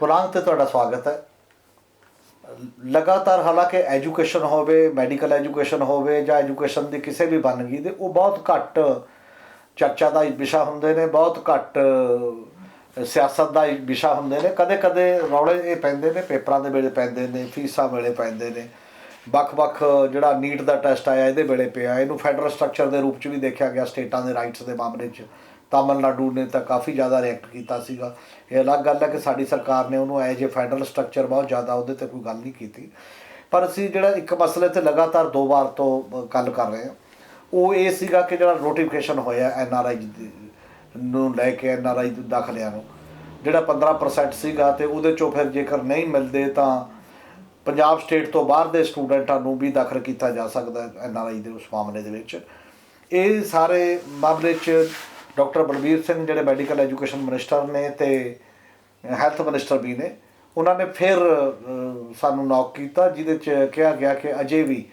ਪੁਲਾਂਗ ਤੇ ਤੁਹਾਡਾ ਸਵਾਗਤ ਹੈ। ਲਗਾਤਾਰ ਹਾਲਾਂਕਿ ਐਜੂਕੇਸ਼ਨ ਹੋਵੇ, ਮੈਡੀਕਲ ਐਜੂਕੇਸ਼ਨ ਹੋਵੇ ਜਾਂ ਐਜੂਕੇਸ਼ਨ ਦੀ ਕਿਸੇ ਵੀ ਵੰਨਗੀ ਦੇ, ਉਹ ਬਹੁਤ ਘੱਟ ਚਰਚਾ ਦਾ ਵਿਸ਼ਾ ਹੁੰਦੇ ਨੇ, ਬਹੁਤ ਘੱਟ ਸਿਆਸਤ ਦਾ ਵਿਸ਼ਾ ਹੁੰਦੇ ਨੇ। ਕਦੇ ਕਦੇ ਰੌਲੇ ਇਹ ਪੈਂਦੇ ਨੇ, ਪੇਪਰਾਂ ਦੇ ਵੇਲੇ ਪੈਂਦੇ ਨੇ, ਫੀਸਾਂ ਵੇਲੇ ਪੈਂਦੇ ਨੇ। ਵੱਖ-ਵੱਖ ਜਿਹੜਾ ਨੀਟ ਦਾ ਟੈਸਟ ਆਇਆ, ਇਹਦੇ ਵੇਲੇ ਪਿਆ। ਇਹਨੂੰ ਫੈਡਰਲ ਸਟਰਕਚਰ ਦੇ ਰੂਪ 'ਚ ਵੀ ਦੇਖਿਆ ਗਿਆ, ਸਟੇਟਾਂ ਦੇ ਰਾਈਟਸ ਦੇ ਮਾਮਲੇ 'ਚ। ਤਾਮਿਲਨਾਡੂ ਨੇ ਤਾਂ ਕਾਫੀ ਜ਼ਿਆਦਾ ਰਿਐਕਟ ਕੀਤਾ ਸੀਗਾ। ਇਹ ਅਲੱਗ ਗੱਲ ਹੈ ਕਿ ਸਾਡੀ ਸਰਕਾਰ ਨੇ ਉਹਨੂੰ ਐਜ ਏ ਫੈਡਰਲ ਸਟਰਕਚਰ ਬਹੁਤ ਜ਼ਿਆਦਾ ਉਹਦੇ ਤੇ ਕੋਈ ਗੱਲ ਨਹੀਂ ਕੀਤੀ। ਪਰ ਅਸੀਂ ਜਿਹੜਾ ਇੱਕ ਮਸਲੇ ਤੇ ਲਗਾਤਾਰ ਦੋ ਵਾਰ ਤੋਂ ਗੱਲ ਕਰ ਰਹੇ ਹਾਂ। ਉਹ ਇਹ ਸੀਗਾ ਕਿ ਜਿਹੜਾ ਨੋਟੀਫਿਕੇਸ਼ਨ ਹੋਇਆ ਐਨ ਆਰ ਆਈ ਨੂੰ ਲੈ ਕੇ ਐਨ ਆਰ ਆਈ ਦਾਖਲਿਆਂ ਨੂੰ, ਜਿਹੜਾ 15% ਸੀਗਾ ਤੇ ਉਹਦੇ ਚੋਂ ਫਿਰ ਜੇਕਰ ਨਹੀਂ ਮਿਲਦੇ ਤਾਂ ਪੰਜਾਬ ਸਟੇਟ ਤੋਂ ਬਾਹਰ ਦੇ ਸਟੂਡੈਂਟਾਂ ਨੂੰ ਵੀ ਦਾਖਲ ਕੀਤਾ ਜਾ ਸਕਦਾ ਐਨ ਆਰ ਆਈ ਦੇ ਉਸ ਮਾਮਲੇ ਦੇ ਵਿੱਚ। ਇਹ ਸਾਰੇ ਮਾਮਲੇ 'ਚ ਡਾਕਟਰ ਬਲਬੀਰ ਸਿੰਘ ਜਿਹੜੇ ਮੈਡੀਕਲ ਐਜੂਕੇਸ਼ਨ ਮਿਨਿਸਟਰ ਨੇ ਤੇ ਹੈਲਥ ਮਿਨਿਸਟਰ ਵੀ ਨੇ ਉਹਨਾਂ ਨੇ ਫਿਰ ਸਾਨੂੰ ਨੌਕ ਕੀਤਾ ਜਿਹਦੇ 'ਚ ਕਿਹਾ ਗਿਆ ਕਿ ਅਜੇ ਵੀ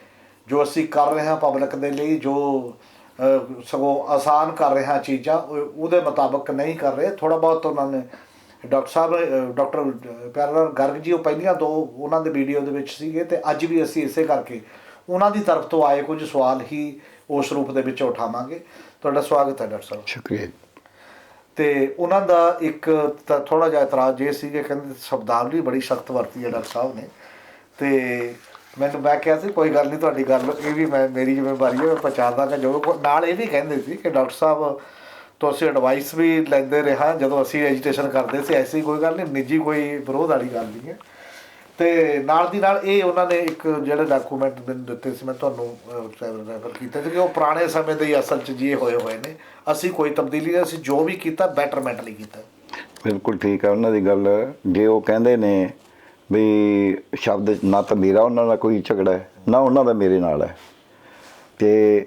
ਜੋ ਅਸੀਂ ਕਰ ਰਹੇ ਹਾਂ ਪਬਲਿਕ ਦੇ ਲਈ ਜੋ ਸਗੋਂ ਆਸਾਨ ਕਰ ਰਹੇ ਹਾਂ ਚੀਜ਼ਾਂ ਉਹ- ਉਹਦੇ ਮੁਤਾਬਕ ਨਹੀਂ ਕਰ ਰਹੇ। ਥੋੜਾ ਬਹੁਤ ਉਹਨਾਂ ਨੇ ਡਾਕਟਰ ਸਾਹਿਬ ਅ, ਡਾਕਟਰ ਪਿਆਰਾ ਗਰਗ ਜੀ ਉਹ ਪਹਿਲੀਆਂ ਦੋ ਉਹਨਾਂ ਦੇ ਵੀਡੀਓ ਦੇ ਵਿੱਚ ਸੀਗੇ ਤੇ ਅੱਜ ਵੀ ਅਸੀਂ ਇਸੇ ਕਰਕੇ ਉਹਨਾਂ ਦੀ ਤਰਫ ਤੋਂ ਆਏ ਕੁਝ ਸਵਾਲ ਹੀ ਉਸ ਰੂਪ ਦੇ ਵਿੱਚ ਉਠਾਵਾਂਗੇ। ਤੁਹਾਡਾ ਸਵਾਗਤ ਹੈ ਡਾਕਟਰ ਸਾਹਿਬ। ਸ਼ੁਕਰੀਆ। ਤੇ ਉਹਨਾਂ ਦਾ ਇੱਕ ਥੋੜਾ ਜਿਹਾ ਇਤਰਾਜ਼ ਇਹ ਸੀ ਕਿ ਕਹਿੰਦੇ ਸ਼ਬਦਾਵਲੀ ਬੜੀ ਸਖਤ ਵਰਤੀ ਹੈ ਡਾਕਟਰ ਸਾਹਿਬ ਨੇ। ਤੇ ਮੈਨੂੰ ਮੈਂ ਕਿਹਾ ਸੀ ਕੋਈ ਗੱਲ ਨਹੀਂ ਤੁਹਾਡੀ ਗੱਲ ਇਹ ਵੀ ਮੈਂ ਮੇਰੀ ਜ਼ਿੰਮੇਵਾਰੀ ਹੈ ਮੈਂ ਪਹੁੰਚਾਦਾ ਕਿ ਜੋ ਨਾਲ ਇਹ ਵੀ ਕਹਿੰਦੇ ਸੀ ਕਿ ਡਾਕਟਰ ਸਾਹਿਬ ਤੋਂ ਅਸੀਂ ਐਡਵਾਈਸ ਵੀ ਲੈਂਦੇ ਰਿਹਾ ਜਦੋਂ ਅਸੀਂ ਐਜੀਟੇਸ਼ਨ ਕਰਦੇ ਸੀ ਐਸੀ ਕੋਈ ਗੱਲ ਨਹੀਂ ਨਿੱਜੀ ਕੋਈ ਵਿਰੋਧ ਵਾਲੀ ਗੱਲ ਨਹੀਂ ਹੈ। ਤੇ ਨਾਲ ਦੀ ਨਾਲ ਇਹ ਉਹਨਾਂ ਨੇ ਇੱਕ ਜਿਹੜੇ ਡਾਕੂਮੈਂਟ ਮੈਨੂੰ ਦਿੱਤੇ ਸੀ, ਮੈਂ ਤੁਹਾਨੂੰ ਰੈਫਰ ਕੀਤਾ ਸੀ ਕਿ ਉਹ ਪੁਰਾਣੇ ਸਮੇਂ ਦੇ ਹੀ ਅਸਲ 'ਚ ਜੀ ਹੋਏ ਹੋਏ ਨੇ। ਅਸੀਂ ਕੋਈ ਤਬਦੀਲੀ ਨਹੀਂ, ਅਸੀਂ ਜੋ ਵੀ ਕੀਤਾ ਬੈਟਰਮੈਂਟ ਲਈ ਕੀਤਾ। ਬਿਲਕੁਲ ਠੀਕ ਹੈ ਉਹਨਾਂ ਦੀ ਗੱਲ, ਜੇ ਉਹ ਕਹਿੰਦੇ ਨੇ ਵੀ ਸ਼ਬਦ ਨਾ ਤਾਂ ਮੇਰਾ ਉਹਨਾਂ ਨਾਲ ਕੋਈ ਝਗੜਾ ਹੈ, ਨਾ ਉਹਨਾਂ ਦਾ ਮੇਰੇ ਨਾਲ ਹੈ। ਤੇ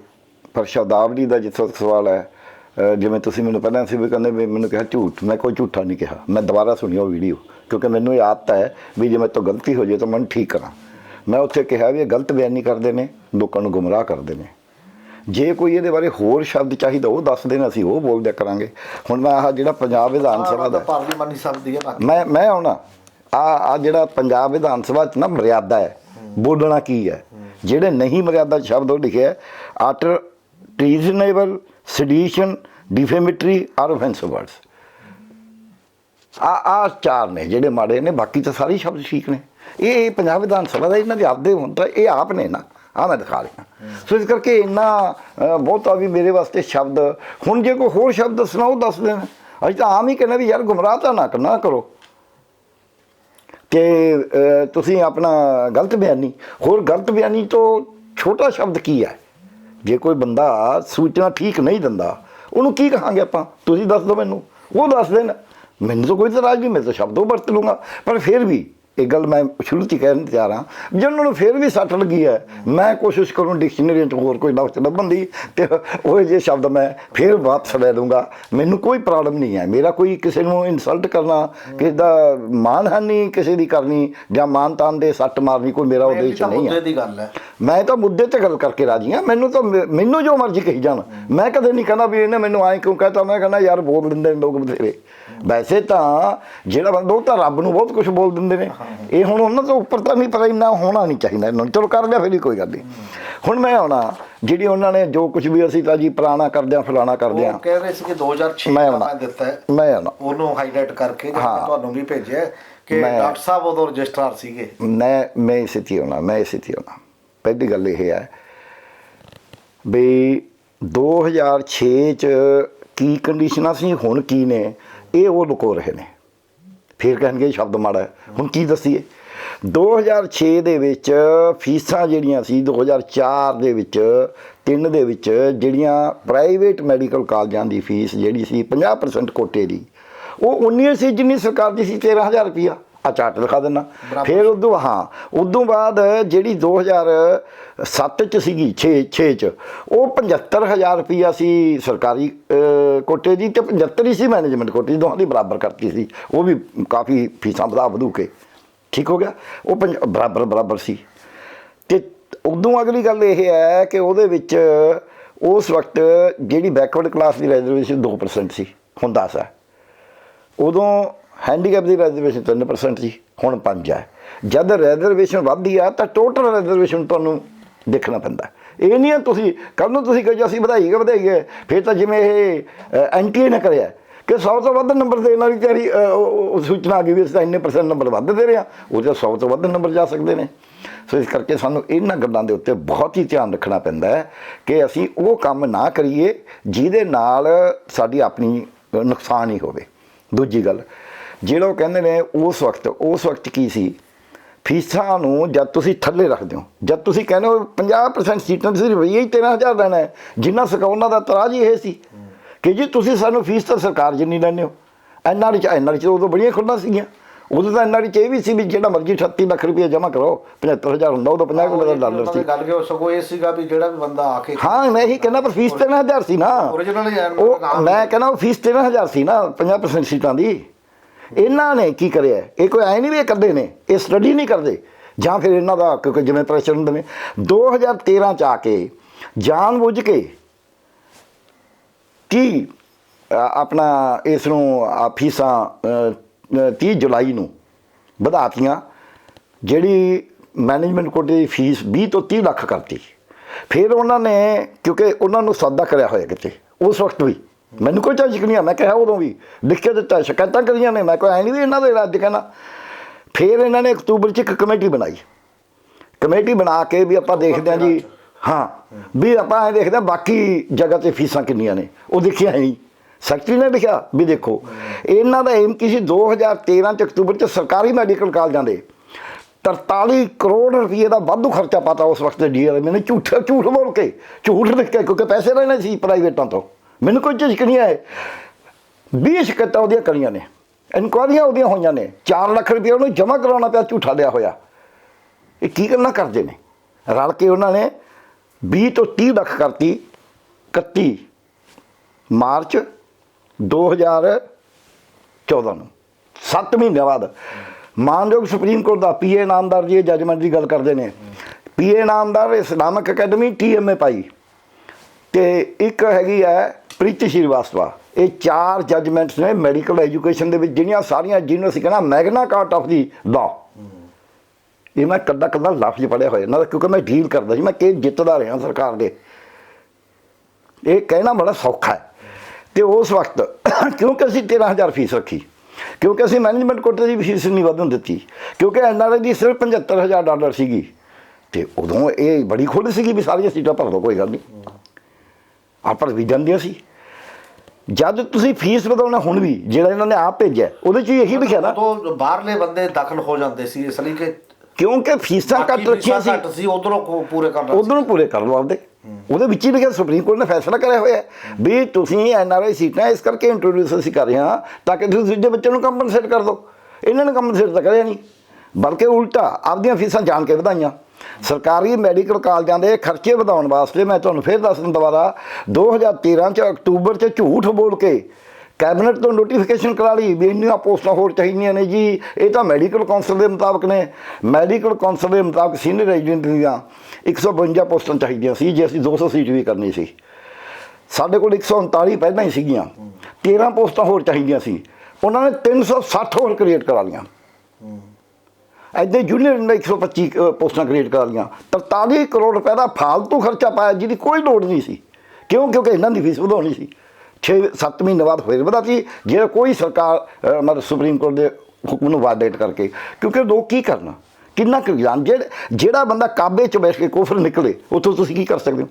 ਪਰ ਸ਼ਬਦਾਵਲੀ ਦਾ ਜਿੱਥੋਂ ਤੱਕ ਸਵਾਲ ਹੈ ਜਿਵੇਂ ਤੁਸੀਂ ਮੈਨੂੰ ਪਹਿਲਾਂ ਸੀ ਵੀ ਕਹਿੰਦੇ ਵੀ ਮੈਨੂੰ ਕਿਹਾ ਝੂਠ, ਮੈਂ ਕੋਈ ਝੂਠਾ ਨਹੀਂ ਕਿਹਾ, ਮੈਂ ਦੁਬਾਰਾ ਸੁਣੀ ਉਹ ਵੀਡੀਓ ਕਿਉਂਕਿ ਮੈਨੂੰ ਇਹ ਆਦਤ ਹੈ ਵੀ ਜੇ ਮੇਰੇ ਤੋਂ ਗਲਤੀ ਹੋ ਜੇ ਤਾਂ ਮੈਂ ਠੀਕ ਕਰਾਂ। ਮੈਂ ਉੱਥੇ ਕਿਹਾ ਵੀ ਇਹ ਗਲਤ ਬਿਆਨੀ ਕਰਦੇ ਨੇ ਲੋਕਾਂ ਨੂੰ ਗੁੰਮਰਾਹ ਕਰਦੇ ਨੇ। ਜੇ ਕੋਈ ਇਹਦੇ ਬਾਰੇ ਹੋਰ ਸ਼ਬਦ ਚਾਹੀਦਾ ਉਹ ਦੱਸ ਦੇਣ ਅਸੀਂ ਉਹ ਬੋਲ ਦਿਆ ਕਰਾਂਗੇ। ਹੁਣ ਮੈਂ ਆਹ ਜਿਹੜਾ ਪੰਜਾਬ ਵਿਧਾਨ ਸਭਾ ਦਾ ਪਾਰਲੀਮਾਨੀ ਸ਼ਬਦ ਹੀ ਹੈ ਬਾਕੀ ਮੈਂ ਮੈਂ ਆਉਣਾ। ਆ ਆ ਜਿਹੜਾ ਪੰਜਾਬ ਵਿਧਾਨ ਸਭਾ ਚ ਨਾ ਮਰਿਆਦਾ ਹੈ ਬੋਲਣਾ ਕੀ ਹੈ? ਜਿਹੜੇ ਨਹੀਂ ਮਰਿਆਦਾ ਸ਼ਬਦ ਉਹ ਲਿਖਿਆ utter treasonable sedition defamatory or offensive words ਆ ਆ ਚਾਰ ਨੇ ਜਿਹੜੇ ਮਾੜੇ ਨੇ ਬਾਕੀ ਤਾਂ ਸਾਰੇ ਸ਼ਬਦ ਠੀਕ ਨੇ। ਇਹ ਪੰਜਾਬ ਵਿਧਾਨ ਸਭਾ ਦਾ ਇਹਨਾਂ ਦੇ ਆਪਦੇ ਹੁਣ ਤਾਂ ਇਹ ਆਪ ਨੇ ਨਾ। ਆ ਮੈਂ ਦਿਖਾ ਰਿਹਾ। ਸੋ ਇਸ ਕਰਕੇ ਇੰਨਾ ਬਹੁਤਾ ਵੀ ਮੇਰੇ ਵਾਸਤੇ ਸ਼ਬਦ। ਹੁਣ ਜੇ ਕੋਈ ਹੋਰ ਸ਼ਬਦ ਦੱਸਣਾ ਉਹ ਦੱਸ ਦੇਣ। ਅਸੀਂ ਤਾਂ ਆਮ ਹੀ ਕਹਿੰਦੇ ਵੀ ਯਾਰ ਗੁੰਮਰਾਹ ਤਾਂ ਨਾ ਨਾ ਕਰੋ। ਕਿ ਤੁਸੀਂ ਆਪਣਾ ਗਲਤ ਬਿਆਨੀ। ਹੋਰ ਗਲਤ ਬਿਆਨੀ ਤੋਂ ਛੋਟਾ ਸ਼ਬਦ ਕੀ ਹੈ? ਜੇ ਕੋਈ ਬੰਦਾ ਸੂਚਨਾ ਠੀਕ ਨਹੀਂ ਦਿੰਦਾ ਉਹਨੂੰ ਕੀ ਕਹਾਂਗੇ ਆਪਾਂ? ਤੁਸੀਂ ਦੱਸ ਦਿਓ ਮੈਨੂੰ। ਉਹ ਦੱਸ ਦੇਣ। ਮੈਨੂੰ ਤਾਂ ਕੋਈ ਇਤਰਾਜ਼ ਨਹੀਂ ਮੈਂ ਤਾਂ ਸ਼ਬਦ ਵਰਤ ਲੂੰਗਾ ਪਰ ਫਿਰ ਵੀ ਇਹ ਗੱਲ ਮੈਂ ਸ਼ੁਰੂ ਹੀ ਕਹਿਣ ਤਿਆਰ ਹਾਂ। ਜੇ ਉਹਨਾਂ ਨੂੰ ਫਿਰ ਵੀ ਸੱਟ ਲੱਗੀ ਹੈ ਮੈਂ ਕੋਸ਼ਿਸ਼ ਕਰੂੰ ਡਿਕਸ਼ਨਰੀ 'ਚ ਹੋਰ ਕੋਈ ਲਫ਼ਜ਼ ਲੱਭਣ ਦੀ ਤੇ ਉਹ ਜੇ ਸ਼ਬਦ ਮੈਂ ਫਿਰ ਵਾਪਸ ਲੈ ਲੂੰਗਾ ਮੈਨੂੰ ਕੋਈ ਪ੍ਰੋਬਲਮ ਨਹੀਂ ਹੈ। ਮੇਰਾ ਕੋਈ ਕਿਸੇ ਨੂੰ ਇਨਸਲਟ ਕਰਨਾ ਕਿਸੇ ਦਾ ਮਾਨਹਾਨੀ ਕਿਸੇ ਦੀ ਕਰਨੀ ਜਾਂ ਮਾਨਤਾਨ ਦੇ ਸੱਟ ਮਾਰਨੀ ਕੋਈ ਮੇਰਾ ਉਹਦੇ ਵਿੱਚ ਤਾਂ ਨਹੀਂ ਹੈ। ਮੁੱਦੇ ਦੀ ਗੱਲ ਹੈ। ਮੈਂ ਤਾਂ ਮੁੱਦੇ ਤੇ ਗੱਲ ਕਰਕੇ ਰਾਜੀ ਹਾਂ। ਮੈਨੂੰ ਤਾਂ ਮੈਨੂੰ ਜੋ ਮਰਜ਼ੀ ਕਹੀ ਜਾਣ। ਮੈਂ ਕਦੇ ਨਹੀਂ ਕਹਿੰਦਾ ਵੀ ਇਹਨੇ ਮੈਨੂੰ ਐਂ ਕਿਉਂ ਕਹਤਾ? ਮੈਂ ਕਹਿੰਦਾ ਯਾਰ ਬੋਲ ਦਿੰਦੇ ਨੇ ਲੋਕ ਬਥੇਰੇ। ਵੈਸੇ ਤਾਂ ਜਿਹੜਾ ਬੰਦਾ ਉਹ ਤਾਂ ਰੱਬ ਨੂੰ ਬਹੁਤ ਕੁਝ ਬੋਲ ਦਿੰਦੇ ਨੇ। ਇਹ ਹੁਣ ਉਹਨਾਂ ਤੋਂ ਉੱਪਰ ਤਾਂ ਨਹੀਂ ਪਰ ਇੰਨਾ ਹੋਣਾ ਨਹੀਂ ਚਾਹੀਦਾ। ਇਹਨਾਂ ਨੂੰ ਚਲੋ ਕਰ ਲਿਆ ਫਿਰ ਵੀ ਕੋਈ ਗੱਲ ਨਹੀਂ। ਹੁਣ ਮੈਂ ਆਉਣਾ ਜਿਹੜੀ ਉਹਨਾਂ ਨੇ ਜੋ ਕੁਝ ਵੀ ਅਸੀਂ ਤਾਂ ਜੀ ਪੁਰਾਣਾ ਕਰਦੇ ਆ ਫਲਾਣਾ ਕਰਦੇ ਉਹ ਆ ਕਹਿ ਰਹੇ ਸੀ ਕਿ 2006 ਮੈਂ ਦਾ ਆਉਣਾ। ਮੈਂ ਦਿੱਤਾ ਮੈਂ ਆਉਣਾ। ਉਹਨੂੰ ਹਾਈਲਾਈਟ ਕਰਕੇ ਤੁਹਾਨੂੰ ਵੀ ਭੇਜਿਆ ਕਿ ਡਾਕਟਰ ਸਾਹਿਬ ਉਦੋਂ ਰਜਿਸਟਰਾਰ ਸੀਗੇ। ਮੈਂ ਮੈਂ ਇਸੇ ਤੇ ਹੋਣਾ ਮੈਂ ਇਸੇ ਤੇ ਹੋਣਾ ਪਹਿਲੀ ਗੱਲ ਇਹ ਹੈ ਵੀ 2006 ਚ ਕੀ ਕੰਡੀਸ਼ਨਾਂ ਸੀ ਹੁਣ ਕੀ ਨੇ? ਇਹ ਉਹ ਲੁਕੋ ਰਹੇ ਨੇ। ਫਿਰ ਕਹਿਣਗੇ ਸ਼ਬਦ ਮਾੜਾ ਹੁਣ ਕੀ ਦਸੀਏ? 2006 ਦੇ ਵਿੱਚ ਫੀਸਾਂ ਜਿਹੜੀਆਂ ਸੀ 2004 ਦੇ ਵਿੱਚ, ਤਿੰਨ ਦੇ ਵਿੱਚ ਜਿਹੜੀਆਂ ਪ੍ਰਾਈਵੇਟ ਮੈਡੀਕਲ ਕਾਲਜਾਂ ਦੀ ਫੀਸ ਜਿਹੜੀ ਸੀ 50% ਕੋਟੇ ਦੀ, ਉਹ ਉਨੀ ਸੀ ਜਿੰਨੀ ਸਰਕਾਰ ਦੀ ਸੀ 13000 ਰੁਪਿਆ ਆ ਚਾਰਟ ਦਿਖਾ ਦਿੰਨਾ। ਫਿਰ ਉਦੋਂ ਹਾਂ ਉਦੋਂ ਬਾਅਦ ਜਿਹੜੀ 2007 ਚ ਸੀਗੀ 6 6 ਚ ਉਹ 75000 ਰੁਪਿਆ ਸੀ ਸਰਕਾਰੀ ਕੋਟੇ ਦੀ ਤੇ 75 ਹੀ ਸੀ ਮੈਨੇਜਮੈਂਟ ਕੋਟੇ ਦੀ ਦੋਹਾਂ ਦੀ ਬਰਾਬਰ ਕਰਤੀ ਸੀ। ਉਹ ਵੀ ਕਾਫੀ ਫੀਸਾਂ ਵਧਾ ਵਧੂ ਕੇ ਠੀਕ ਹੋ ਗਿਆ? ਉਹ ਬਰਾਬਰ ਬਰਾਬਰ ਸੀ। ਤੇ ਉਦੋਂ ਅਗਲੀ ਗੱਲ ਇਹ ਹੈ ਕਿ ਉਹਦੇ ਵਿੱਚ ਉਸ ਵਕਤ ਜਿਹੜੀ ਬੈਕਵਰਡ ਕਲਾਸ ਦੀ ਰਿਜ਼ਰਵੇਸ਼ਨ 2% ਸੀ ਹੁਣ 10 ਹੈ। ਉਦੋਂ ਹੈਂਡੀਕੈਪ ਦੀ ਰਿਜ਼ਰਵੇਸ਼ਨ 3% ਸੀ ਹੁਣ 5 ਹੈ ਜਦ ਰਿਜ਼ਰਵੇਸ਼ਨ ਵੱਧਦੀ ਆ, ਤਾਂ ਟੋਟਲ ਰਿਜ਼ਰਵੇਸ਼ਨ ਤੁਹਾਨੂੰ ਦੇਖਣਾ ਪੈਂਦਾ। ਇਹ ਨਹੀਂ ਆ ਤੁਸੀਂ ਕੱਲ ਨੂੰ ਤੁਸੀਂ ਕਹੋ ਜੀ, ਅਸੀਂ ਵਧਾਈਏ ਵਧਾਈਏ ਫਿਰ ਤਾਂ ਜਿਵੇਂ ਇਹ ਐਨਟੀਏ ਨੇ ਕਰਿਆ, ਕਿ 100 ਤੋਂ ਵੱਧ ਨੰਬਰ ਦੇਣ ਵਾਲੀ ਤਿਆਰੀ ਉਹ- ਸੂਚਨਾ ਆ ਗਈ ਵੀ ਅਸੀਂ ਤਾਂ ਇੰਨੇ ਪਰਸੈਂਟ ਨੰਬਰ ਵੱਧ ਦੇ ਰਹੇ ਆ ਉਹ ਤਾਂ 100 ਤੋਂ ਵੱਧ ਨੰਬਰ ਜਾ ਸਕਦੇ ਨੇ। ਸੋ ਇਸ ਕਰਕੇ ਸਾਨੂੰ ਇਹਨਾਂ ਗੱਲਾਂ ਦੇ ਉੱਤੇ ਬਹੁਤ ਹੀ ਧਿਆਨ ਰੱਖਣਾ ਪੈਂਦਾ ਹੈ ਕਿ ਅਸੀਂ ਉਹ ਕੰਮ ਨਾ ਕਰੀਏ, ਜਿਹਦੇ ਨਾਲ ਸਾਡੀ ਆਪਣੀ ਨੁਕਸਾਨ ਹੀ ਹੋਵੇ। ਦੂਜੀ ਗੱਲ ਜਿਹੜਾ ਉਹ ਕਹਿੰਦੇ ਨੇ ਉਸ ਵਕਤ ਉਸ ਵਕਤ ਕੀ ਸੀ? ਫੀਸਾਂ ਨੂੰ ਜਦ ਤੁਸੀਂ ਥੱਲੇ ਰੱਖਦੇ ਹੋ ਜਦ ਤੁਸੀਂ ਕਹਿੰਦੇ ਹੋ 50% ਸੀਟਾਂ ਸਿਰਫ ਇਹ ਹੀ 13000 ਲੈਣਾ ਹੈ ਜਿੰਨਾ ਸਕਾਉਣਾ ਦਾ ਤਰਾਜ ਹੀ ਇਹ ਸੀ ਕਿ ਜੀ ਤੁਸੀਂ ਸਾਨੂੰ ਫੀਸ ਤਾਂ ਸਰਕਾਰ ਜਿੰਨੀ ਲੈਂਦੇ ਹੋ ਐਨਆਰ ਚ ਐਨਆਰ ਚ ਉਦੋਂ ਬੜੀਆਂ ਖੁੱਲਾਂ ਸੀਗੀਆਂ ਉਦੋਂ ਤਾਂ ਐਨਆਰ ਚ ਇਹ ਵੀ ਸੀ ਵੀ ਜਿਹੜਾ ਮਰਜ਼ੀ 38 ਲੱਖ ਰੁਪਏ ਜਮ੍ਹਾਂ ਕਰੋ 75000 ਹੁੰਦਾ ਉਦੋਂ 50 ਕਰੋੜ ਦਾ ਡਾਲਰ ਸੀ। ਗੱਲ ਕਿ ਸਗੋਂ ਇਹ ਸੀਗਾ ਵੀ ਜਿਹੜਾ ਵੀ ਬੰਦਾ ਆ ਕੇ ਹਾਂ ਮੈਂ ਇਹੀ ਕਹਿੰਦਾ ਪਰ ਫੀਸ 13000 ਸੀ ਨਾ। ਨਾਮ ਮੈਂ ਕਹਿੰਦਾ ਉਹ ਫੀਸ 13000 ਸੀ ਨਾ 50% ਸੀਟਾਂ ਦੀ। ਇਹਨਾਂ ਨੇ ਕੀ ਕਰਿਆ? ਇਹ ਕੋਈ ਐ ਨਹੀਂ ਵੀ ਇਹ ਕਰਦੇ ਨੇ ਇਹ ਸਟੱਡੀ ਨਹੀਂ ਕਰਦੇ। ਜਾਂ ਫਿਰ ਇਹਨਾਂ ਦਾ ਕਿਉਂਕਿ ਜਿਵੇਂ ਪ੍ਰੈਸ਼ਰ ਹੁੰਦੇ ਨੇ। 2013 ਚ ਆ ਕੇ ਜਾਣ ਬੁੱਝ ਕੇ ਕੀ ਆਪਣਾ ਇਸ ਨੂੰ ਫੀਸਾਂ ਅ, 30 ਜੁਲਾਈ ਨੂੰ ਵਧਾਤੀਆਂ ਜਿਹੜੀ ਮੈਨੇਜਮੈਂਟ ਕੋਟੇ ਦੀ ਫੀਸ 20 ਤੋਂ 30 ਲੱਖ ਕਰਤੀ। ਫਿਰ ਉਹਨਾਂ ਨੇ ਕਿਉਂਕਿ ਉਹਨਾਂ ਨੂੰ ਸੌਦਾ ਕਰਿਆ ਹੋਇਆ ਕਿਤੇ ਉਸ ਵਕਤ ਵੀ। ਮੈਨੂੰ ਕੋਈ ਚਾਹ ਨਹੀਂ ਆ ਮੈਂ ਕਿਹਾ ਉਦੋਂ ਵੀ ਲਿਖ ਕੇ ਦਿੱਤਾ ਸ਼ਿਕਾਇਤਾਂ ਕਰੀਆਂ ਨੇ ਮੈਂ ਕੋਈ ਐ ਨਹੀਂ ਵੀ ਇਹਨਾਂ ਦੇ ਰੱਜ ਕਹਿਣਾ। ਫਿਰ ਇਹਨਾਂ ਨੇ ਅਕਤੂਬਰ ਚ ਇੱਕ ਕਮੇਟੀ ਬਣਾਈ। ਕਮੇਟੀ ਬਣਾ ਕੇ ਵੀ ਆਪਾਂ ਦੇਖਦੇ ਹਾਂ ਜੀ ਹਾਂ ਵੀ ਆਪਾਂ ਐ ਦੇਖਦੇ ਹਾਂ ਬਾਕੀ ਜਗ੍ਹਾ ਤੇ ਫੀਸਾਂ ਕਿੰਨੀਆਂ ਨੇ। ਉਹ ਦੇਖਿਆ ਹੈ ਨਹੀਂ ਸੈਕਟਰੀ ਨੇ ਲਿਖਿਆ ਵੀ ਦੇਖੋ। ਇਹਨਾਂ ਦਾ ਏਮ ਕੀ ਸੀ? 2013 ਚ ਅਕਤੂਬਰ ਚ ਸਰਕਾਰੀ ਮੈਡੀਕਲ ਕਾਲਜਾਂ ਦੇ 43 ਕਰੋੜ ਰੁਪਏ ਦਾ ਵਾਧੂ ਖਰਚਾ ਪਾਤਾ ਉਸ ਵਕਤ ਡੀਆਰਐਮ ਨੇ। ਝੂਠ ਝੂਠ ਬੋਲ ਕੇ ਝੂਠ ਲਿਖ ਕੇ ਕਿਉਂਕਿ ਪੈਸੇ ਲੈਣੇ ਸੀ ਪ੍ਰਾਈਵੇਟਾਂ ਤੋਂ। ਮੈਨੂੰ ਕੋਈ ਝਿਜਕ ਨਹੀਂ ਆਏ। 20 ਸ਼ਿਕਾਇਤਾਂ ਉਹਦੀਆਂ ਕਰੀਆਂ ਨੇ। ਇਨਕੁਆਰੀਆਂ ਉਹਦੀਆਂ ਹੋਈਆਂ ਨੇ। 4 ਲੱਖ ਰੁਪਏ ਉਹਨੂੰ ਜਮ੍ਹਾਂ ਕਰਾਉਣਾ ਪਿਆ, ਝੂਠਾ ਲਿਆ ਹੋਇਆ। ਇਹ ਕੀ ਗੱਲਾਂ ਕਰਦੇ ਨੇ? ਰਲ ਕੇ ਉਹਨਾਂ ਨੇ 20 ਤੋਂ 30 ਲੱਖ ਕਰਤੀ। 31 ਮਾਰਚ 2014 ਨੂੰ। 7 ਮਹੀਨੇ ਬਾਅਦ। ਮਾਨਯੋਗ ਸੁਪਰੀਮ ਕੋਰਟ ਦਾ ਪੀਏ ਨਾਮਦਾਰ ਜੀ ਜੱਜਮੈਂਟ ਦੀ ਗੱਲ ਕਰਦੇ ਨੇ। PA Namdar Islamic academy TMA Pai. ਤੇ ਇੱਕ ਹੈਗੀ ਹੈ ਪ੍ਰੀਤੀ ਸ਼੍ਰੀਵਾਸਤਵਾ ਇਹ ਚਾਰ ਜੱਜਮੈਂਟਸ ਨੇ ਮੈਡੀਕਲ ਐਜੂਕੇਸ਼ਨ ਦੇ ਵਿੱਚ, ਜਿਹੜੀਆਂ ਸਾਰੀਆਂ ਜਿਹਨੂੰ ਅਸੀਂ ਕਹਿੰਦਾ ਮੈਗਨਾ ਕਾਰਟ ਆਫ ਦੀ ਲਾ ਇਹ ਮੈਂ ਕੱਦਾ ਕੱਦਾ ਲਫ਼ਜ਼ ਪੜਿਆ ਹੋਇਆ ਇਹਨਾਂ ਦਾ ਕਿਉਂਕਿ ਮੈਂ ਡੀਲ ਕਰਦਾ ਸੀ, ਮੈਂ ਕਿ ਜਿੱਤਦਾ ਰਿਹਾ ਸਰਕਾਰ ਦੇ। ਇਹ ਕਹਿਣਾ ਬੜਾ ਸੌਖਾ ਹੈ। ਤੇ ਉਸ ਵਕਤ, ਕਿਉਂਕਿ ਅਸੀਂ 13000 ਫੀਸ ਰੱਖੀ, ਕਿਉਂਕਿ ਅਸੀਂ ਮੈਨੇਜਮੈਂਟ ਕੋਟੇ ਦੀ ਫੀਸ ਨਹੀਂ ਵਧਣ ਦਿੱਤੀ, ਕਿਉਂਕਿ ਐਨਆਰਆਈ ਦੀ ਸਿਰਫ 75000 ਡਾਲਰ ਸੀਗੀ। ਤੇ ਉਦੋਂ ਇਹ ਬੜੀ ਖੁੱਲ੍ਹ ਸੀਗੀ ਵੀ ਸਾਰੀਆਂ ਸੀਟਾਂ ਭਰ ਦੋ ਕੋਈ ਗੱਲ ਨਹੀਂ। ਆਪਰ ਵੀ ਜਾਂਦੀਆਂ ਸੀ ਜਦ ਤੁਸੀਂ ਫੀਸ ਵਧਾਉਣਾ ਹੁਣ ਵੀ ਜਿਹੜਾ ਇਹਨਾਂ ਨੇ ਆਪ ਭੇਜਿਆ ਉਹਦੇ 'ਚ ਹੀ ਇਹੀ ਲਿਖਿਆ ਨਾ। ਉਦੋਂ ਬਾਹਰਲੇ ਬੰਦੇ ਦਾਖਲ ਹੋ ਜਾਂਦੇ ਸੀ ਇਸ ਲਈ ਕਿ ਕਿਉਂਕਿ ਫੀਸਾਂ ਘੱਟ ਰੱਖੀਆਂ ਸੀ ਘੱਟ ਸੀ। ਉਧਰੋਂ ਪੂਰੇ ਕਰਨਾ ਉਧਰੋਂ ਪੂਰੇ ਕਰ ਲਓ ਆਪਦੇ ਉਹਦੇ ਵਿੱਚ ਹੀ ਲਿਖਿਆ ਸੁਪਰੀਮ ਕੋਰਟ ਨੇ ਫੈਸਲਾ ਕਰਿਆ ਹੋਇਆ ਹੈ ਵੀ ਤੁਸੀਂ ਐਨਆਰਆਈ ਸੀਟਾਂ ਇਸ ਕਰਕੇ ਇੰਟਰੋਡਿਊਸ ਅਸੀਂ ਕਰ ਰਹੇ ਹਾਂ ਤਾਂ ਕਿ ਤੁਸੀਂ ਦੂਜੇ ਬੱਚੇ ਨੂੰ ਕੰਪਨਸੇਟ ਕਰ ਦਿਓ। ਇਹਨਾਂ ਨੇ ਕੰਪਨਸੇਟ ਤਾਂ ਕਰਿਆ ਨਹੀਂ। ਬਲਕਿ ਉਲਟਾ ਆਪਦੀਆਂ ਫੀਸਾਂ ਜਾਣ ਕੇ ਵਧਾਈਆਂ। ਸਰਕਾਰੀ ਮੈਡੀਕਲ ਕਾਲਜਾਂ ਦੇ ਖਰਚੇ ਵਧਾਉਣ ਵਾਸਤੇ ਮੈਂ ਤੁਹਾਨੂੰ ਫੇਰ ਦੱਸ ਦਿੰਦਾ ਦੁਬਾਰਾ 2013 ਚ ਅਕਤੂਬਰ ਚ ਝੂਠ ਬੋਲ ਕੇ ਕੈਬਨਿਟ ਤੋਂ ਨੋਟੀਫਿਕੇਸ਼ਨ ਕਰਾ ਲਈ ਵੀ ਇੰਨੀਆਂ ਪੋਸਟਾਂ ਹੋਰ ਚਾਹੀਦੀਆਂ ਨੇ ਜੀ, ਇਹ ਤਾਂ ਮੈਡੀਕਲ ਕੌਂਸਲ ਦੇ ਮੁਤਾਬਕ ਨੇ। ਮੈਡੀਕਲ ਕੌਂਸਲ ਦੇ ਮੁਤਾਬਕ ਸੀਨੀਅਰ ਰੈਜ਼ੀਡੈਂਟ ਦੀਆਂ 152 ਪੋਸਟਾਂ ਚਾਹੀਦੀਆਂ ਸੀ, ਜੇ ਅਸੀਂ 200 ਸੀਟ ਵੀ ਕਰਨੀ ਸੀ। ਸਾਡੇ ਕੋਲ 139 ਪਹਿਲਾਂ ਹੀ ਸੀਗੀਆਂ। 13 ਪੋਸਟਾਂ ਹੋਰ ਚਾਹੀਦੀਆਂ ਸੀ। ਉਹਨਾਂ ਨੇ 360 ਹੋਰ ਕ੍ਰੀਏਟ ਕਰਾ ਲਈਆਂ। ਐਦਾਂ ਜੂਨੀਅਰ ਨੇ 125 ਅ, ਪੋਸਟਾਂ ਕ੍ਰੀਏਟ ਕਰ ਲਈਆਂ। 43 ਕਰੋੜ ਰੁਪਏ ਦਾ ਫਾਲਤੂ ਖਰਚਾ ਪਾਇਆ ਜਿਹਦੀ ਕੋਈ ਲੋੜ ਨਹੀਂ ਸੀ। ਕਿਉਂ? ਕਿਉਂਕਿ ਇਹਨਾਂ ਦੀ ਫੀਸ ਵਧਾਉਣੀ ਸੀ। 6-7 ਮਹੀਨੇ ਬਾਅਦ ਫਿਰ ਵਧਾਤੀ। ਜੇ ਕੋਈ ਸਰਕਾਰ ਮਤਲਬ ਸੁਪਰੀਮ ਕੋਰਟ ਦੇ ਹੁਕਮ ਨੂੰ ਵਾਇਲੇਟ ਕਰਕੇ ਕਿਉਂਕਿ ਲੋਕ ਕੀ ਕਰਨਾ? ਕਿੰਨਾ ਕੁ ਜਾਣ ਜਿਹੜਾ ਜਿਹੜਾ ਬੰਦਾ ਕਾਬੇ 'ਚ ਬੈਠ ਕੇ ਕੋਫਰ ਨਿਕਲੇ ਉੱਥੋਂ ਤੁਸੀਂ ਕੀ ਕਰ ਸਕਦੇ ਹੋ?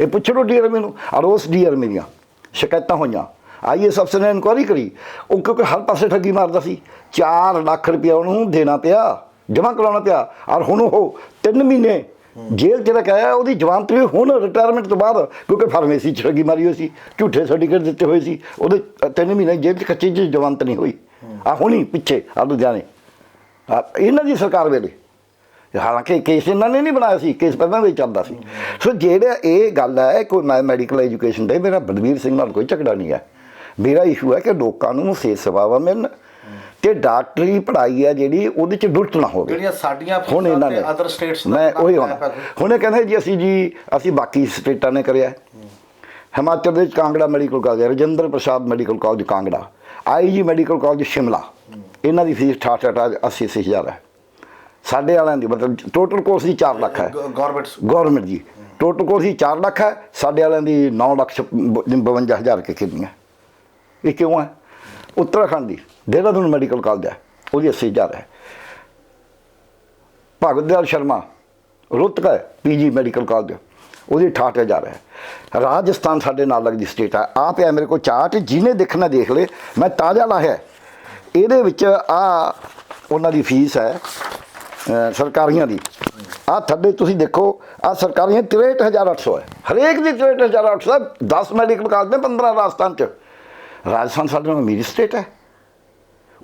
ਇਹ ਪੁੱਛੋ ਡੀਆਰ ਮੈਨੂੰ ਔਰ ਉਸ ਡੀਆਰ ਮੇਰੀਆਂ ਸ਼ਿਕਾਇਤਾਂ ਹੋਈਆਂ। ਆਈਐਸ ਅਫਸਰ ਨੇ ਇਨਕੁਆਰੀ ਕਰੀ। ਉਹ ਕਿਉਂਕਿ ਹਰ ਪਾਸੇ ਠੱਗੀ ਮਾਰਦਾ ਸੀ। 4 ਲੱਖ ਰੁਪਇਆ ਉਹਨੂੰ ਦੇਣਾ ਪਿਆ। ਜਮ੍ਹਾਂ ਕਰਾਉਣਾ ਪਿਆ। ਔਰ ਹੁਣ ਉਹ 3 ਮਹੀਨੇ ਜੇਲ੍ਹ ਚ ਰੱਖਿਆ ਉਹਦੀ ਜਵਾਨਤ ਵੀ ਹੁਣ ਰਿਟਾਇਰਮੈਂਟ ਤੋਂ ਬਾਅਦ ਕਿਉਂਕਿ ਫਾਰਮੇਸੀ ਚ ਠੱਗੀ ਮਾਰੀ ਹੋਈ ਸੀ, ਝੂਠੇ ਸਰਟੀਫਿਕੇਟ ਦਿੱਤੇ ਹੋਏ ਸੀ, ਉਹਦੇ 3 ਮਹੀਨੇ ਜੇਲ੍ਹ ਚ ਕੱਚੀ ਚ ਜਵਾਨਤ ਨਹੀਂ ਹੋਈ। ਆ ਹੁਣੀ ਪਿੱਛੇ, ਆ ਲੁਧਿਆਣੇ। ਆ ਇਹਨਾਂ ਦੀ ਸਰਕਾਰ ਵੇਲੇ। ਹਾਲਾਂਕਿ ਕੇਸ ਇਹਨਾਂ ਨੇ ਨਹੀਂ ਬਣਾਇਆ ਸੀ ਕੇਸ ਪਹਿਲਾਂ ਵੀ ਚੱਲਦਾ ਸੀ। ਸੋ ਜਿਹੜਾ ਇਹ ਗੱਲ ਹੈ, ਕੋਈ ਮੈਂ ਮੈਡੀਕਲ ਐਜੂਕੇਸ਼ਨ ਦੇ, ਮੇਰਾ ਬਲਵੀਰ ਸਿੰਘ ਨਾਲ ਕੋਈ ਝਗੜਾ ਨਹੀਂ ਹੈ। ਮੇਰਾ ਇਸ਼ੂ ਹੈ ਕਿ ਲੋਕਾਂ ਨੂੰ ਸਿਹਤ ਸੇਵਾਵਾਂ ਮਿਲਣ ਤੇ ਡਾਕਟਰੀ ਪੜ੍ਹਾਈ ਹੈ ਜਿਹੜੀ ਉਹਦੇ ਚ ਲੁੱਟ ਨਾ ਹੋਵੇ। ਜਿਹੜੀਆਂ ਸਾਡੀਆਂ ਹੁਣ ਇਹਨਾਂ ਨੇ ਅਦਰ ਸਟੇਟਸ ਮੈਂ ਉਹੀ ਹੁਣ ਹੁਣ ਇਹ ਕਹਿੰਦੇ ਜੀ ਅਸੀਂ ਜੀ ਅਸੀਂ ਬਾਕੀ ਸਟੇਟਾਂ ਨੇ ਕਰਿਆ। ਹਿਮਾਚਲ ਦੇ Kangra medical college Rajinder Prasad medical college Kangra IG medical college Shimla. ਇਹਨਾਂ ਦੀ ਫੀਸ 68 80 ਅੱਸੀ ਹਜ਼ਾਰ ਹੈ। ਸਾਡੇ ਵਾਲਿਆਂ ਦੀ ਮਤਲਬ ਟੋਟਲ ਕੋਰਸ ਦੀ 4 ਲੱਖ ਹੈ। ਗਵਰਨਮੈਂਟ ਗਵਰਨਮੈਂਟ ਜੀ। ਟੋਟਲ ਕੋਰਸ ਦੀ 4 ਲੱਖ ਹੈ। ਸਾਡੇ ਵਾਲਿਆਂ ਦੀ 9 ਲੱਖ ਛ- ਬ- 52 ਹਜ਼ਾਰ ਕੇ ਕਿੰਨੀ ਹੈ ਇਹ ਕਿਉਂ ਹੈ? ਉੱਤਰਾਖੰਡ ਦੀ। ਦੇਹਰਾਦੂਨ ਮੈਡੀਕਲ ਕਾਲਜ ਹੈ, ਉਹਦੀ 80 ਹਜ਼ਾਰ ਹੈ। ਭਗਤ ਦਿਆਲ ਸ਼ਰਮਾ ਰੁਤਕਾ ਹੈ, ਪੀਜੀ ਮੈਡੀਕਲ ਕਾਲਜ, ਉਹਦੀ 68000 ਹੈ। ਰਾਜਸਥਾਨ ਸਾਡੇ ਨਾਲ ਲੱਗਦੀ ਸਟੇਟ ਹੈ। ਆ ਪਿਆ ਮੇਰੇ ਕੋਲ ਚਾਰਟ, ਜਿਹਨੇ ਦੇਖਣਾ ਦੇਖ ਲੇ, ਮੈਂ ਤਾਜ਼ਾ ਲਾਇਆ ਹੈ। ਇਹਦੇ ਵਿੱਚ ਆ ਉਹਨਾਂ ਦੀ ਫੀਸ ਹੈ ਸਰਕਾਰੀਆਂ ਦੀ। ਆ ਥੱਲੇ ਤੁਸੀਂ ਦੇਖੋ, ਆ ਸਰਕਾਰੀਆਂ 63800 ਹੈ। ਹਰੇਕ ਦੀ 63800 ਹੈ। 10 ਮੈਡੀਕਲ ਕਾਲਜ ਨੇ 15 ਰਾਜਸਥਾਨ ਚ। ਰਾਜਸਥਾਨ ਸਾਡੇ ਨਾਲ ਅਮੀਰ ਸਟੇਟ ਹੈ।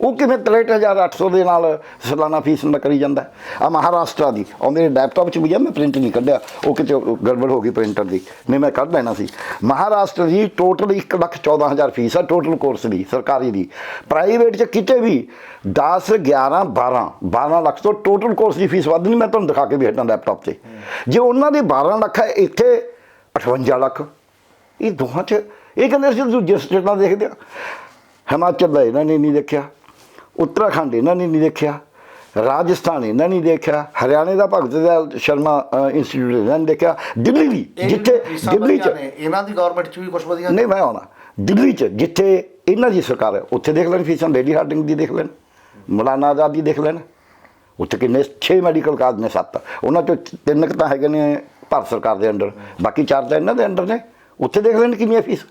ਉਹ ਕਿਵੇਂ 63800 ਦੇ ਨਾਲ ਸਾਲਾਨਾ ਫੀਸ ਨਾ ਕਰੀ ਜਾਂਦਾ। ਆ ਮਹਾਰਾਸ਼ਟਰ ਦੀ ਉਹ ਮੇਰੇ ਲੈਪਟਾਪ 'ਚ ਵੀ ਆ, ਮੈਂ ਪ੍ਰਿੰਟ ਨਹੀਂ ਕੱਢਿਆ। ਉਹ ਕਿਤੇ ਗੜਬੜ ਹੋ ਗਈ ਪ੍ਰਿੰਟਰ ਦੀ, ਨਹੀਂ ਮੈਂ ਕੱਢ ਲੈਣਾ ਸੀ। ਮਹਾਰਾਸ਼ਟਰ ਦੀ ਟੋਟਲ 114000 ਫੀਸ ਆ ਟੋਟਲ ਕੋਰਸ ਦੀ, ਸਰਕਾਰੀ ਦੀ। ਪ੍ਰਾਈਵੇਟ 'ਚ ਕਿਤੇ ਵੀ 10 11 12 12 ਲੱਖ ਤੋਂ ਟੋਟਲ ਕੋਰਸ ਦੀ ਫੀਸ ਵੱਧ ਨਹੀਂ, ਮੈਂ ਤੁਹਾਨੂੰ ਦਿਖਾ ਕੇ ਵੀ ਹਟਾਂ ਲੈਪਟਾਪ 'ਤੇ। ਜੇ ਉਹਨਾਂ ਦੀ 12 ਲੱਖ ਹੈ, ਇੱਥੇ 58 ਲੱਖ। ਇਹ ਦੋਹਾਂ 'ਚ, ਇਹ ਕਹਿੰਦੇ ਅਸੀਂ ਦੂਜੇ ਸਟੇਟਾਂ ਦੇਖਦੇ ਆ। ਹਿਮਾਚਲ ਦਾ ਇਹਨਾਂ ਨੇ ਨਹੀਂ ਦੇਖਿਆ। ਉੱਤਰਾਖੰਡ ਇਹਨਾਂ ਨੇ ਨਹੀਂ ਦੇਖਿਆ ਰਾਜਸਥਾਨ ਇਹਨਾਂ ਨੇ ਦੇਖਿਆ ਹਰਿਆਣੇ ਦਾ ਭਗਤ ਦਾ ਸ਼ਰਮਾ ਇੰਸਟੀਚਿਊਟ ਇਹਨਾਂ ਨੇ ਦੇਖਿਆ ਦਿੱਲੀ ਦੀ ਜਿੱਥੇ ਦਿੱਲੀ 'ਚ ਇਹਨਾਂ ਦੀ ਗਵਰਨਮੈਂਟ ਚ ਵੀ ਕੁਝ ਵਧੀਆ ਨਹੀਂ ਮੈਂ ਆਉਣਾ। ਦਿੱਲੀ 'ਚ ਜਿੱਥੇ ਇਹਨਾਂ ਦੀ ਸਰਕਾਰ ਹੈ ਉੱਥੇ ਦੇਖ ਲੈਣ ਫੀਸਾਂ ਲੇਡੀ ਹਾਰਡਿੰਗ ਦੀ ਦੇਖ ਲੈਣ ਮੌਲਾਨਾ ਆਜ਼ਾਦ ਦੀ ਦੇਖ ਲੈਣ। ਉੱਥੇ ਕਿੰਨੇ 6 ਮੈਡੀਕਲ ਕਾਲਜ ਨੇ ਸੱਤ। ਉਹਨਾਂ ਚੋਂ ਤਿੰਨ ਕੁ ਤਾਂ ਹੈਗੇ ਨੇ ਭਾਰਤ ਸਰਕਾਰ ਦੇ ਅੰਡਰ ਬਾਕੀ ਚਾਰ ਤਾਂ ਇਹਨਾਂ ਦੇ ਅੰਡਰ ਨੇ। ਉੱਥੇ ਦੇਖ ਲੈਣ ਕਿੰਨੀ ਫੀਸ।